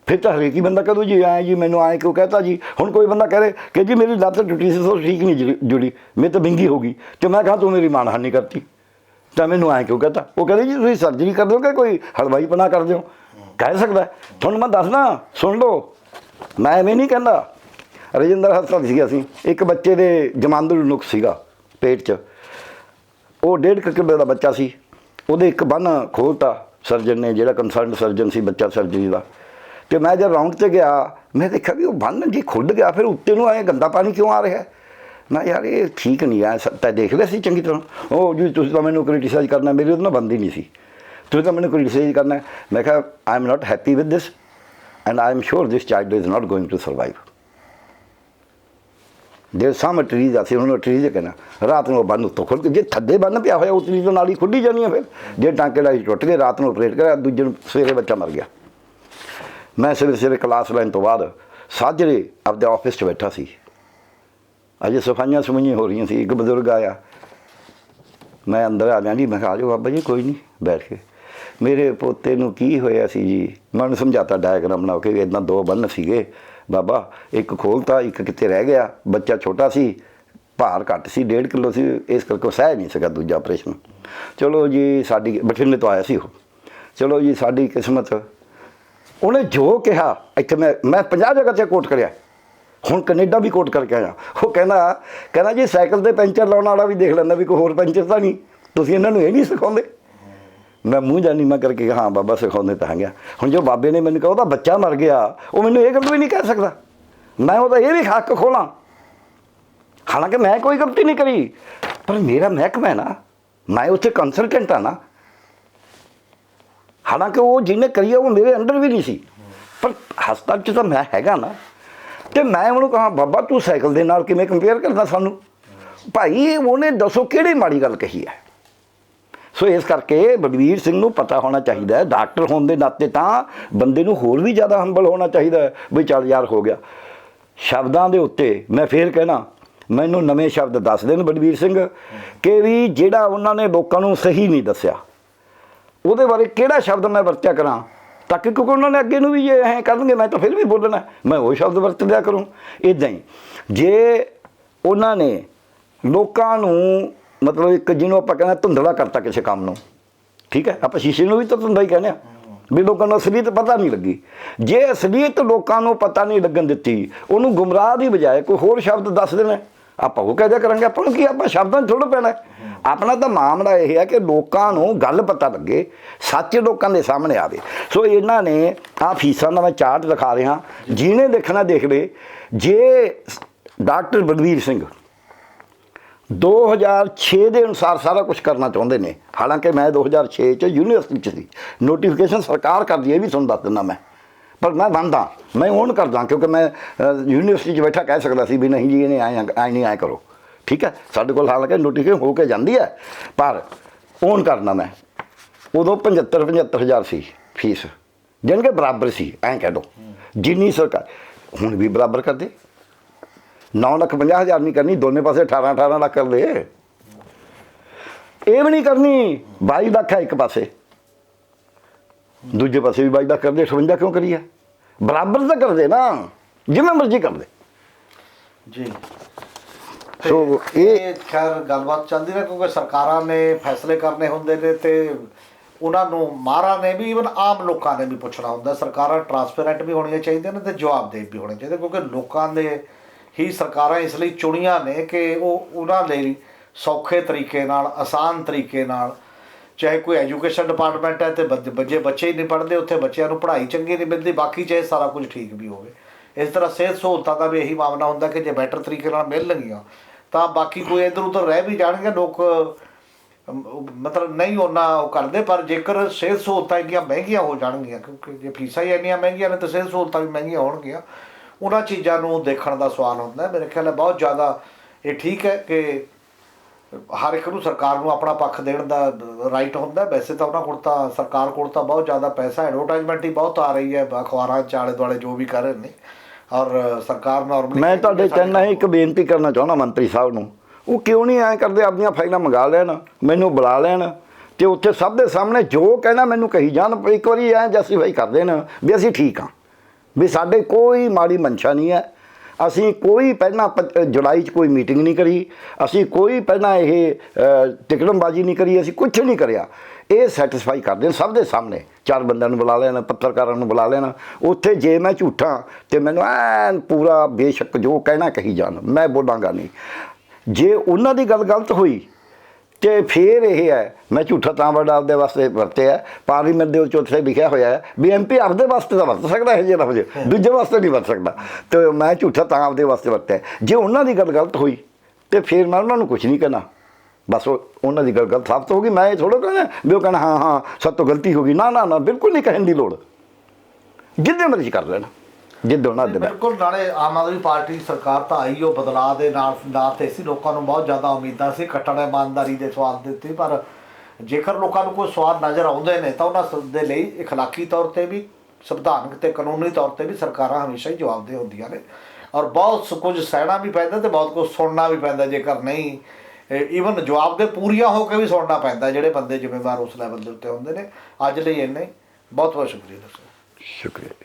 ਫਿਰ ਤਾਂ ਹਰੇਕ ਹੀ ਬੰਦਾ ਕਹਦੂ ਜੀ ਆਏ ਜੀ, ਮੈਨੂੰ ਆਏ ਕਿਉਂ ਕਹਤਾ ਜੀ? ਹੁਣ ਕੋਈ ਬੰਦਾ ਕਹੇ, ਕਿ ਜੀ, ਮੇਰੀ ਲੱਤ ਟੁੱਟੀ ਸੀ, ਸੋ ਠੀਕ ਨਹੀਂ ਜੁੜੀ- ਜੁੜੀ। ਮੇਰੇ ਤਾਂ ਬਿੰਗੀ ਹੋ ਗਈ ਤੇ ਮੈਂ ਕਹਾ, ਤੂੰ ਮੇਰੀ ਮਾਨਹਾਨੀ ਕਰਤੀ। ਤਾਂ ਮੈਨੂੰ ਆਏ ਕਿਉਂ ਕਹਤਾ? ਉਹ ਕਹਿੰਦੇ, ਜੀ, ਤੁਸੀਂ ਸਰਜਰੀ ਕਰ ਦਿਓ ਕਿ ਕੋਈ ਹਲਵਾਈ ਪਨਾ ਕਰ ਦਿਓ? ਕਹਿ ਸਕਦਾ। ਤੁਹਾਨੂੰ ਮੈਂ ਦੱਸਣਾ ਸੁਣ ਲਓ। ਮੈਂ ਐਵੇਂ ਨਹੀਂ ਕਹਿੰਦਾ। ਰਜਿੰਦਰ ਹਸਪਤਾਲ ਸੀਗਾ ਅਸੀਂ। ਇੱਕ ਬੱਚੇ ਦੇ ਜਮਾਂਦਰੂ ਨੁਕਸ ਸੀਗਾ, ਪੇਟ 'ਚ। ਉਹ ਡੇਢ ਕੁ ਕਿਲੋ ਦਾ ਬੱਚਾ ਸੀ। ਉਹਦੇ ਇੱਕ ਬੰਨ ਖੋਲਤਾ ਸਰਜਨ ਨੇ, ਜਿਹੜਾ ਕੰਸਰਨਡ ਸਰਜਨ ਸੀ, ਬੱਚਾ ਸਰਜਰੀ ਦਾ। ਤੇ ਮੈਂ ਜਦ ਰਾਉਂਡ ਤੇ ਗਿਆ, ਮੈਂ ਦੇਖਿਆ ਵੀ ਉਹ ਬੰਨ ਜੀ ਖੁੱਲ ਗਿਆ, ਫਿਰ ਉੱਤੇ ਨੂੰ ਆਏ ਗੰਦਾ ਪਾਣੀ ਕਿਉਂ ਆ ਰਿਹਾ? ਹੈ? ਮੈਂ ਯਾਰ ਇਹ ਠੀਕ ਨਹੀਂ ਆ ਤਾਂ ਦੇਖ ਲਿਆ ਸੀ ਚੰਗੀ ਤਰ੍ਹਾਂ। ਉਹ ਜੀ, ਤੁਸੀਂ ਤਾਂ ਮੈਨੂੰ ਕ੍ਰਿਟਿਸਾਈਜ਼ ਕਰਨਾ, ਮੇਰੀ ਉਹਦੇ ਨਾਲ ਬੰਦੀ ਨਹੀਂ ਸੀ। ਤੁਸੀਂ ਤਾਂ ਮੈਨੂੰ ਕ੍ਰਿਟਿਸਾਈਜ਼ ਕਰਨਾ। ਮੈਂ ਕਿਹਾ I am not happy with this and I am sure this child is not going to survive ਦੇ ਸਾਹਮਣੇ ਟਰੀਜ਼ ਆ ਸੀ ਉਹਨਾਂ ਨੂੰ ਟਰੀਜ਼ ਕਹਿਣਾ ਰਾਤ ਨੂੰ ਬੰਨ ਉੱਤੋਂ ਖੁੱਲ ਕੇ ਜੇ ਥੱਲੇ ਬੰਨ ਪਿਆ ਹੋਇਆ ਉਤਲੀ ਤੋਂ ਨਾਲ ਹੀ ਖੁੱਲੀ ਜਾਣੀ ਹੈ ਫਿਰ। ਜੇ ਟਾਂਕੇ ਲਾਈ ਟੁੱਟ ਗਏ, ਰਾਤ ਨੂੰ ਆਪਰੇਟ ਕਰਿਆ, ਦੂਜੇ ਨੂੰ ਸਵੇਰੇ ਬੱਚਾ ਮਰ ਗਿਆ। ਮੈਂ ਸਵੇਰੇ ਸਵੇਰੇ ਕਲਾਸ ਲੈਣ ਤੋਂ ਬਾਅਦ ਸਾਜਰੇ ਆਪਦੇ ਆਫਿਸ 'ਚ ਬੈਠਾ ਸੀ। ਅਜੇ ਸਫਾਈਆਂ ਸਮੂਹੀਆਂ ਹੋ ਰਹੀਆਂ ਸੀ, ਇੱਕ ਬਜ਼ੁਰਗ ਆਇਆ। ਮੈਂ ਅੰਦਰ ਆ ਗਿਆ ਜੀ ਮੈਂ ਕਿਹਾ ਆ ਜਾਓ ਬਾਬਾ ਜੀ, ਕੋਈ ਨਹੀਂ, ਬੈਠ ਕੇ। ਮੇਰੇ ਪੋਤੇ ਨੂੰ ਕੀ ਹੋਇਆ ਸੀ ਜੀ? ਮੈਂ ਉਹਨੂੰ ਸਮਝਾਤਾ ਡਾਇਗਰਾਮ ਬਣਾ ਕੇ ਇਦਾਂ ਦੋ ਬੰਨ ਸੀਗੇ। ਬਾਬਾ, ਇੱਕ ਖੋਲਤਾ, ਇੱਕ ਕਿਤੇ ਰਹਿ ਗਿਆ। ਬੱਚਾ ਛੋਟਾ ਸੀ, ਭਾਰ ਘੱਟ ਸੀ 1.5 ਕਿਲੋ ਸੀ, ਇਸ ਕਰਕੇ ਉਹ ਸਹਿ ਨਹੀਂ ਸਕਿਆ ਦੂਜਾ ਆਪਰੇਸ਼ਨ ਚਲੋ ਜੀ, ਸਾਡੀ ਬਠਿੰਡੇ ਤੋਂ ਆਇਆ ਸੀ ਉਹ। ਚਲੋ ਜੀ, ਸਾਡੀ ਕਿਸਮਤ ਉਹਨੇ ਜੋ ਕਿਹਾ, ਇੱਥੇ ਮੈਂ ਮੈਂ 50 ਜਗ੍ਹਾ ਤੇ ਕੋਟ ਕਰਿਆ। ਹੁਣ ਕੈਨੇਡਾ ਵੀ ਕੋਟ ਕਰਕੇ ਆਇਆ। ਉਹ ਕਹਿੰਦਾ ਕਹਿੰਦਾ ਜੀ, ਸਾਈਕਲ ਤੇ ਪੈਂਚਰ ਲਾਉਣ ਵਾਲਾ ਵੀ ਦੇਖ ਲੈਂਦਾ ਵੀ ਕੋਈ ਹੋਰ ਪੈਂਚਰ ਤਾਂ ਨਹੀਂ। ਤੁਸੀਂ ਇਹਨਾਂ ਨੂੰ ਇਹ ਨਹੀਂ ਸਿਖਾਉਂਦੇ? ਮੈਂ ਮੂੰਹ ਜਾਨੀ, ਮੈਂ ਕਰਕੇ ਹਾਂ ਬਾਬਾ, ਸਿਖਾਉਂਦੇ ਤਾਂ ਹੈਗਾ ਹੁਣ ਜੋ ਬਾਬੇ ਨੇ ਮੈਨੂੰ ਕਿਹਾ, ਉਹਦਾ ਬੱਚਾ ਮਰ ਗਿਆ। ਉਹ ਮੈਨੂੰ ਇਹ ਗੱਲ ਵੀ ਨਹੀਂ ਕਹਿ ਸਕਦਾ। ਮੈਂ ਉਹਦਾ ਇਹ ਵੀ ਹੱਕ ਖੋਲਾਂ। ਹਾਲਾਂਕਿ ਮੈਂ ਕੋਈ ਗਲਤੀ ਨਹੀਂ ਕਰੀ। ਪਰ ਮੇਰਾ ਮਹਿਕਮਾ ਹੈ ਨਾ, ਮੈਂ ਉੱਥੇ ਕੰਸਲਟੈਂਟ ਆ ਨਾ। ਹਾਲਾਂਕਿ ਉਹ ਜਿਹਨੇ ਕਰੀ ਆ, ਉਹ ਮੇਰੇ ਅੰਡਰ ਵੀ ਨਹੀਂ ਸੀ। ਪਰ ਹਸਪਤਾਲ 'ਚ ਤਾਂ ਮੈਂ ਹੈਗਾ ਨਾ। ਤੇ ਮੈਂ ਉਹਨੂੰ ਕਹਾ, ਬਾਬਾ, ਤੂੰ ਸਾਈਕਲ ਦੇ ਨਾਲ ਕਿਵੇਂ ਕੰਪੇਅਰ ਕਰਦਾ ਸਾਨੂੰ? ਭਾਈ, ਉਹਨੇ ਦੱਸੋ ਕਿਹੜੀ ਮਾੜੀ ਗੱਲ ਕਹੀ ਹੈ? ਸੋ ਇਸ ਕਰਕੇ ਬਲਵੀਰ ਸਿੰਘ ਨੂੰ ਪਤਾ ਹੋਣਾ ਚਾਹੀਦਾ ਹੈ। ਡਾਕਟਰ ਹੋਣ ਦੇ ਨਾਤੇ ਤਾਂ ਬੰਦੇ ਨੂੰ ਹੋਰ ਵੀ ਜ਼ਿਆਦਾ ਹੰਬਲ ਹੋਣਾ ਚਾਹੀਦਾ ਹੈ ਵੀ ਚੱਲ ਯਾਰ, ਹੋ ਗਿਆ। ਸ਼ਬਦਾਂ ਦੇ ਉੱਤੇ ਮੈਂ ਫੇਰ ਕਹਿਣਾ, ਮੈਨੂੰ ਨਵੇਂ ਸ਼ਬਦ ਦੱਸ ਦੇਣ ਬਲਵੀਰ ਸਿੰਘ, ਕਿ ਵੀ ਜਿਹੜਾ ਉਹਨਾਂ ਨੇ ਲੋਕਾਂ ਨੂੰ ਸਹੀ ਨਹੀਂ ਦੱਸਿਆ। ਉਹਦੇ ਬਾਰੇ ਕਿਹੜਾ ਸ਼ਬਦ ਮੈਂ ਵਰਤਿਆ ਕਰਾਂ? ਤਾਂ ਕਿ ਕਿਉਂਕਿ ਉਹਨਾਂ ਨੇ ਅੱਗੇ ਨੂੰ ਵੀ ਜੇ ਐਂ ਕਰਨਗੇ, ਮੈਂ ਤਾਂ ਫਿਰ ਵੀ ਬੋਲਣਾ। ਮੈਂ ਉਹ ਸ਼ਬਦ ਵਰਤ ਲਿਆ ਕਰੂੰ। ਇਦਾਂ ਹੀ, ਜੇ ਉਹਨਾਂ ਨੇ ਲੋਕਾਂ ਨੂੰ ਮਤਲਬ ਇੱਕ ਜਿਹਨੂੰ ਆਪਾਂ ਕਹਿੰਦੇ ਧੁੰਦਲਾ ਕਰਤਾ ਕਿਸੇ ਕੰਮ ਨੂੰ, ਠੀਕ ਹੈ? ਆਪਾਂ ਸ਼ੀਸ਼ੇ ਨੂੰ ਵੀ ਤਾਂ ਧੁੰਦਲਾ ਹੀ ਕਹਿੰਦੇ ਆ। ਵੀ ਲੋਕਾਂ ਨੂੰ ਅਸਲੀਅਤ ਪਤਾ ਨਹੀਂ ਲੱਗੀ। ਜੇ ਅਸਲੀਅਤ ਲੋਕਾਂ ਨੂੰ ਪਤਾ ਨਹੀਂ ਲੱਗਣ ਦਿੱਤੀ, ਉਹਨੂੰ ਗੁੰਮਰਾਹ ਦੀ ਬਜਾਏ ਕੋਈ ਹੋਰ ਸ਼ਬਦ ਦੱਸ ਦੇਣਾ। ਆਪਾਂ ਉਹ ਕਹਿ ਦਿਆ ਕਰਾਂਗੇ, ਆਪਾਂ ਨੂੰ ਕੀ ਆਪਾਂ ਸ਼ਬਦਾਂ 'ਚ ਥੋੜ੍ਹਾ ਪੈਣਾ ਆਪਣਾ ਤਾਂ ਮਾਮਲਾ ਇਹ ਹੈ ਕਿ ਲੋਕਾਂ ਨੂੰ ਗੱਲ ਪਤਾ ਲੱਗੇ, ਸੱਚ ਲੋਕਾਂ ਦੇ ਸਾਹਮਣੇ ਆਵੇ। ਸੋ ਇਹਨਾਂ ਨੇ ਆ ਫੀਸਾਂ ਦਾ ਮੈਂ ਚਾਰਟ ਦਿਖਾ ਰਿਹਾ, ਜਿਹਨੇ ਦੇਖਣਾ ਦੇਖ ਲੇ ਜੇ ਡਾਕਟਰ ਬਲਵੀਰ ਸਿੰਘ 2006 ਦੇ ਅਨੁਸਾਰ ਸਾਰਾ ਕੁਝ ਕਰਨਾ ਚਾਹੁੰਦੇ ਨੇ, ਹਾਲਾਂਕਿ ਮੈਂ 2006 ਚ ਯੂਨੀਵਰਸਿਟੀ ਚ ਸੀ, ਨੋਟੀਫਿਕੇਸ਼ਨ ਸਰਕਾਰ ਕਰਦੀ ਹੈ ਇਹ ਵੀ ਤੁਹਾਨੂੰ ਦੱਸ ਦਿੰਦਾ ਮੈਂ। ਪਰ ਮੈਂ ਮੰਨਦਾ, ਮੈਂ ਓਨ ਕਰਦਾ, ਕਿਉਂਕਿ ਮੈਂ ਯੂਨੀਵਰਸਿਟੀ 'ਚ ਬੈਠਾ ਕਹਿ ਸਕਦਾ ਸੀ ਵੀ ਨਹੀਂ ਜੀ, ਇਹਨੇ ਆਏ ਆਏ ਨਹੀਂ ਆਏ ਕਰੋ। ਠੀਕ ਹੈ, ਸਾਡੇ ਕੋਲ ਹਾਲਾਂਕਿ ਨੋਟੀਫਿਕੇਸ਼ਨ ਹੋ ਕੇ ਜਾਂਦੀ ਹੈ, ਪਰ ਓਨ ਕਰਨਾ ਮੈਂ। ਉਦੋਂ 75 75000 ਸੀ ਫੀਸ ਜਾਣੀ ਕਿ ਬਰਾਬਰ ਸੀ, ਐਂ ਕਹਿ ਦੋ। ਜਿੰਨੀ ਸਰਕਾਰ, ਹੁਣ ਵੀ ਬਰਾਬਰ ਕਰ ਦੇ 9 ਲੱਖ 50 ਹਜ਼ਾਰ ਨਹੀਂ ਕਰਨੀ, ਦੋਨੇ ਪਾਸੇ 18 18 ਲੱਖ ਕਰ ਲੈ ਇਹ ਵੀ ਨਹੀਂ ਕਰਨੀ 22 ਲੱਖ ਹੈ ਇੱਕ ਪਾਸੇ। ਦੂਜੇ ਪਾਸੇ ਵੀ 22 ਲੱਖ ਕਰਦੇ 58 ਕਿਉਂ ਕਰੀਏ ਬਰਾਬਰ ਤਾਂ ਕਰਦੇ ਨਾ, ਜਿਵੇਂ ਮਰਜ਼ੀ ਕਰਦੇ ਜੀ। ਸੋ ਇਹ ਖੈਰ ਗੱਲਬਾਤ ਚੱਲਦੀ ਰਹੇ ਕਿਉਂਕਿ ਸਰਕਾਰਾਂ ਨੇ ਫੈਸਲੇ ਕਰਨੇ ਹੁੰਦੇ ਨੇ ਤੇ ਉਹਨਾਂ ਨੂੰ ਮਾਰਾ ਨੇ ਵੀ ਇਵਨ ਆਮ ਲੋਕਾਂ ਨੇ ਵੀ ਪੁੱਛਣਾ ਹੁੰਦਾ। ਸਰਕਾਰਾਂ ਟਰਾਂਸਪੇਰੈਂਟ ਵੀ ਹੋਣੀਆਂ ਚਾਹੀਦੀਆਂ ਨੇ ਤੇ ਜਵਾਬਦੇਹ ਵੀ ਹੋਣੇ ਚਾਹੀਦੇ ਕਿਉਂਕਿ ਲੋਕਾਂ ਦੇ ਹੀ ਸਰਕਾਰਾਂ ਇਸ ਲਈ ਚੁਣੀਆਂ ਨੇ ਕਿ ਉਹ ਉਹਨਾਂ ਲਈ ਸੌਖੇ ਤਰੀਕੇ ਨਾਲ ਆਸਾਨ ਤਰੀਕੇ ਨਾਲ ਚਾਹੇ ਕੋਈ ਐਜੂਕੇਸ਼ਨ ਡਿਪਾਰਟਮੈਂਟ ਹੈ ਤੇ ਬੱਚ- ਬੱਚੇ ਹੀ ਨਹੀਂ ਪੜ੍ਹਦੇ ਉੱਥੇ ਬੱਚਿਆਂ ਨੂੰ ਪੜ੍ਹਾਈ ਚੰਗੀ ਨਹੀਂ ਮਿਲਦੀ ਬਾਕੀ ਚਾਹੇ ਸਾਰਾ ਕੁਝ ਠੀਕ ਵੀ ਹੋਵੇ। ਇਸ ਤਰ੍ਹਾਂ ਸਿਹਤ ਸਹੂਲਤਾਂ ਦਾ ਵੀ ਇਹੀ ਮਾਮਲਾ ਹੁੰਦਾ ਕਿ ਜੇ ਬੈਟਰ ਤਰੀਕੇ ਨਾਲ ਮਿਲਣਗੀਆਂ ਤਾਂ ਬਾਕੀ ਕੋਈ ਇੱਧਰ ਉੱਧਰ ਰਹਿ ਵੀ ਜਾਣਗੇ, ਲੋਕ ਮਤਲਬ ਨਹੀਂ ਉਹਨਾਂ ਉਹ ਕਰਦੇ, ਪਰ ਜੇਕਰ ਸਿਹਤ ਸਹੂਲਤਾਂ ਇੰਨੀਆਂ ਮਹਿੰਗੀਆਂ ਹੋ ਜਾਣਗੀਆਂ, ਕਿਉਂਕਿ ਜੇ ਫੀਸਾਂ ਹੀ ਇੰਨੀਆਂ ਮਹਿੰਗੀਆਂ ਨੇ ਤਾਂ ਸਿਹਤ ਸਹੂਲਤਾਂ ਵੀ ਮਹਿੰਗੀਆਂ ਹੋਣਗੀਆਂ, ਉਹਨਾਂ ਚੀਜ਼ਾਂ ਨੂੰ ਦੇਖਣ ਦਾ ਸਵਾਲ ਹੁੰਦਾ ਮੇਰੇ ਖਿਆਲ ਹੈ ਬਹੁਤ ਜ਼ਿਆਦਾ ਇਹ ਠੀਕ ਹੈ ਕਿ ਹਰ ਇੱਕ ਨੂੰ ਸਰਕਾਰ ਨੂੰ ਆਪਣਾ ਪੱਖ ਦੇਣ ਦਾ ਰਾਈਟ ਹੁੰਦਾ ਵੈਸੇ ਤਾਂ ਉਹਨਾਂ ਕੋਲ ਤਾਂ, ਸਰਕਾਰ ਕੋਲ ਤਾਂ ਬਹੁਤ ਜ਼ਿਆਦਾ ਪੈਸਾ ਐਡਵਰਟਾਈਜ਼ਮੈਂਟ ਹੀ ਬਹੁਤ ਆ ਰਹੀ ਹੈ, ਅਖਬਾਰਾਂ ਚ ਆਲੇ ਦੁਆਲੇ ਜੋ ਵੀ ਕਰ ਰਹੇ ਨੇ। ਔਰ ਸਰਕਾਰ ਨਾਰਮਲੀ ਮੈਂ ਤੁਹਾਡੇ ਚੰਨਾ ਇੱਕ ਬੇਨਤੀ ਕਰਨਾ ਚਾਹੁੰਦਾ ਮੰਤਰੀ ਸਾਹਿਬ ਨੂੰ। ਉਹ ਕਿਉਂ ਨਹੀਂ ਐਂ ਕਰਦੇ ਆਪਣੀਆਂ ਫਾਈਲਾਂ ਮੰਗਾ ਲੈਣ ਮੈਨੂੰ ਬੁਲਾ ਲੈਣ ਤੇ ਉੱਥੇ ਸਭ ਦੇ ਸਾਹਮਣੇ ਜੋ ਕਹਿਣਾ ਮੈਨੂੰ ਕਹੀ ਜਾਣ ਇੱਕ ਵਾਰੀ ਐਂ ਜਸਟੀਫਾਈ ਕਰ ਦੇਣ ਵੀ ਅਸੀਂ ਠੀਕ ਹਾਂ। ਵੀ ਸਾਡੇ ਕੋਈ ਮਾੜੀ ਮਨਸ਼ਾ ਨਹੀਂ ਹੈ। ਅਸੀਂ ਕੋਈ ਪਹਿਲਾਂ ਜੁਲਾਈ 'ਚ ਕੋਈ ਮੀਟਿੰਗ ਨਹੀਂ ਕਰੀ ਅਸੀਂ ਕੋਈ ਪਹਿਲਾਂ ਇਹ ਟਿਕਟਮਬਾਜ਼ੀ ਨਹੀਂ ਕਰੀ ਅਸੀਂ ਕੁਝ ਨਹੀਂ ਕਰਿਆ। ਇਹ ਸੈਟੀਸਫਾਈ ਕਰਦੇ ਨੇ ਸਭ ਦੇ ਸਾਹਮਣੇ। ਚਾਰ ਬੰਦਿਆਂ ਨੂੰ ਬੁਲਾ ਲੈਣਾ, ਪੱਤਰਕਾਰਾਂ ਨੂੰ ਬੁਲਾ ਲੈਣਾ। ਉੱਥੇ ਜੇ ਮੈਂ ਝੂਠਾਂ ਤੇ ਮੈਨੂੰ ਐਨ ਪੂਰਾ ਬੇਸ਼ੱਕ ਜੋ ਕਹਿਣਾ ਕਹੀ ਜਾਣ, ਮੈਂ ਬੋਲਾਂਗਾ ਨਹੀਂ। ਜੇ ਉਹਨਾਂ ਦੀ ਗੱਲ ਗਲਤ ਹੋਈ ਤੇ ਫਿਰ ਇਹ ਹੈ, ਮੈਂ ਝੂਠਾ ਤਾਂ ਵਰਡ ਆਪਦੇ ਵਾਸਤੇ ਵਰਤਿਆ ਪਾਰਲੀਮੈਂਟ ਦੇ ਵਿੱਚ ਉੱਥੇ ਲਿਖਿਆ ਹੋਇਆ ਹੈ ਵੀ ਐਮਪੀ ਆਪਦੇ ਵਾਸਤੇ ਤਾਂ ਵਰਤ ਸਕਦਾ ਹੈ ਜੇ ਲਫ਼ਜ਼ ਦੂਜੇ ਵਾਸਤੇ ਨਹੀਂ ਵਰਤ ਸਕਦਾ। ਤੇ ਮੈਂ ਝੂਠਾ ਤਾਂ ਆਪਦੇ ਵਾਸਤੇ ਵਰਤਿਆ ਜੇ ਉਹਨਾਂ ਦੀ ਗੱਲ ਗਲਤ ਹੋਈ ਤੇ ਫਿਰ ਮੈਂ ਉਹਨਾਂ ਨੂੰ ਕੁਝ ਨਹੀਂ ਕਹਿਣਾ। ਬਸ ਉਹ ਉਹਨਾਂ ਦੀ ਗੱਲ ਗਲਤ ਸਾਬਤ ਹੋ ਗਈ ਮੈਂ ਇਹ ਥੋੜਾ ਕਹਿਣਾ ਵੀ ਉਹ ਕਹਿਣਾ ਹਾਂ ਹਾਂ ਸਭ ਤੋਂ ਗਲਤੀ ਹੋ ਗਈ। ਨਾ ਨਾ ਨਾ ਬਿਲਕੁਲ ਨਹੀਂ ਕਹਿਣ ਦੀ ਲੋੜ। ਜਿੱਦੇ ਮਰਜ਼ੀ ਕਰ ਲੈਣਾ। ਜਿੱਦੋਂ ਨਾ ਦੇ ਬਿਲਕੁਲ ਨਾਲੇ ਆਮ ਆਦਮੀ ਪਾਰਟੀ ਸਰਕਾਰ ਤਾਂ ਆਈ ਉਹ ਬਦਲਾਅ ਦੇ ਨਾਲ ਨਾਲ ਤੇ ਸੀ। ਲੋਕਾਂ ਨੂੰ ਬਹੁਤ ਜ਼ਿਆਦਾ ਉਮੀਦਾਂ ਸੀ ਕੱਟੜ ਇਮਾਨਦਾਰੀ ਦੇ ਸਵਾਲ ਦੇ ਉੱਤੇ ਪਰ ਜੇਕਰ ਲੋਕਾਂ ਨੂੰ ਕੋਈ ਸਵਾਲ ਨਜ਼ਰ ਆਉਂਦੇ ਨੇ ਤਾਂ ਉਹਨਾਂ ਦੇ ਲਈ ਇਖਲਾਕੀ ਤੌਰ ਤੇ ਵੀ ਸੰਵਿਧਾਨਕ ਤੇ ਕਾਨੂੰਨੀ ਤੌਰ ਤੇ ਵੀ ਸਰਕਾਰਾਂ ਹਮੇਸ਼ਾ ਹੀ ਜਵਾਬਦੇਹ ਹੁੰਦੀਆਂ ਨੇ। ਔਰ ਬਹੁਤ ਕੁਝ ਸਹਿਣਾ ਵੀ ਪੈਂਦਾ ਤੇ ਬਹੁਤ ਕੁਝ ਸੁਣਨਾ ਵੀ ਪੈਂਦਾ ਜੇਕਰ ਨਹੀਂ ਈਵਨ ਜਵਾਬ ਦੇ ਪੂਰੀਆਂ ਹੋ ਕੇ ਵੀ ਸੁਣਨਾ ਪੈਂਦਾ, ਜਿਹੜੇ ਬੰਦੇ ਜ਼ਿੰਮੇਵਾਰ ਉਸ ਲੈਵਲ ਦੇ ਉੱਤੇ ਹੁੰਦੇ ਨੇ। ਅੱਜ ਲਈ ਇੰਨੇ ਹੀ। ਬਹੁਤ ਬਹੁਤ ਸ਼ੁਕਰੀਆ, ਦੱਸੋ। ਸ਼ੁਕਰੀਆ।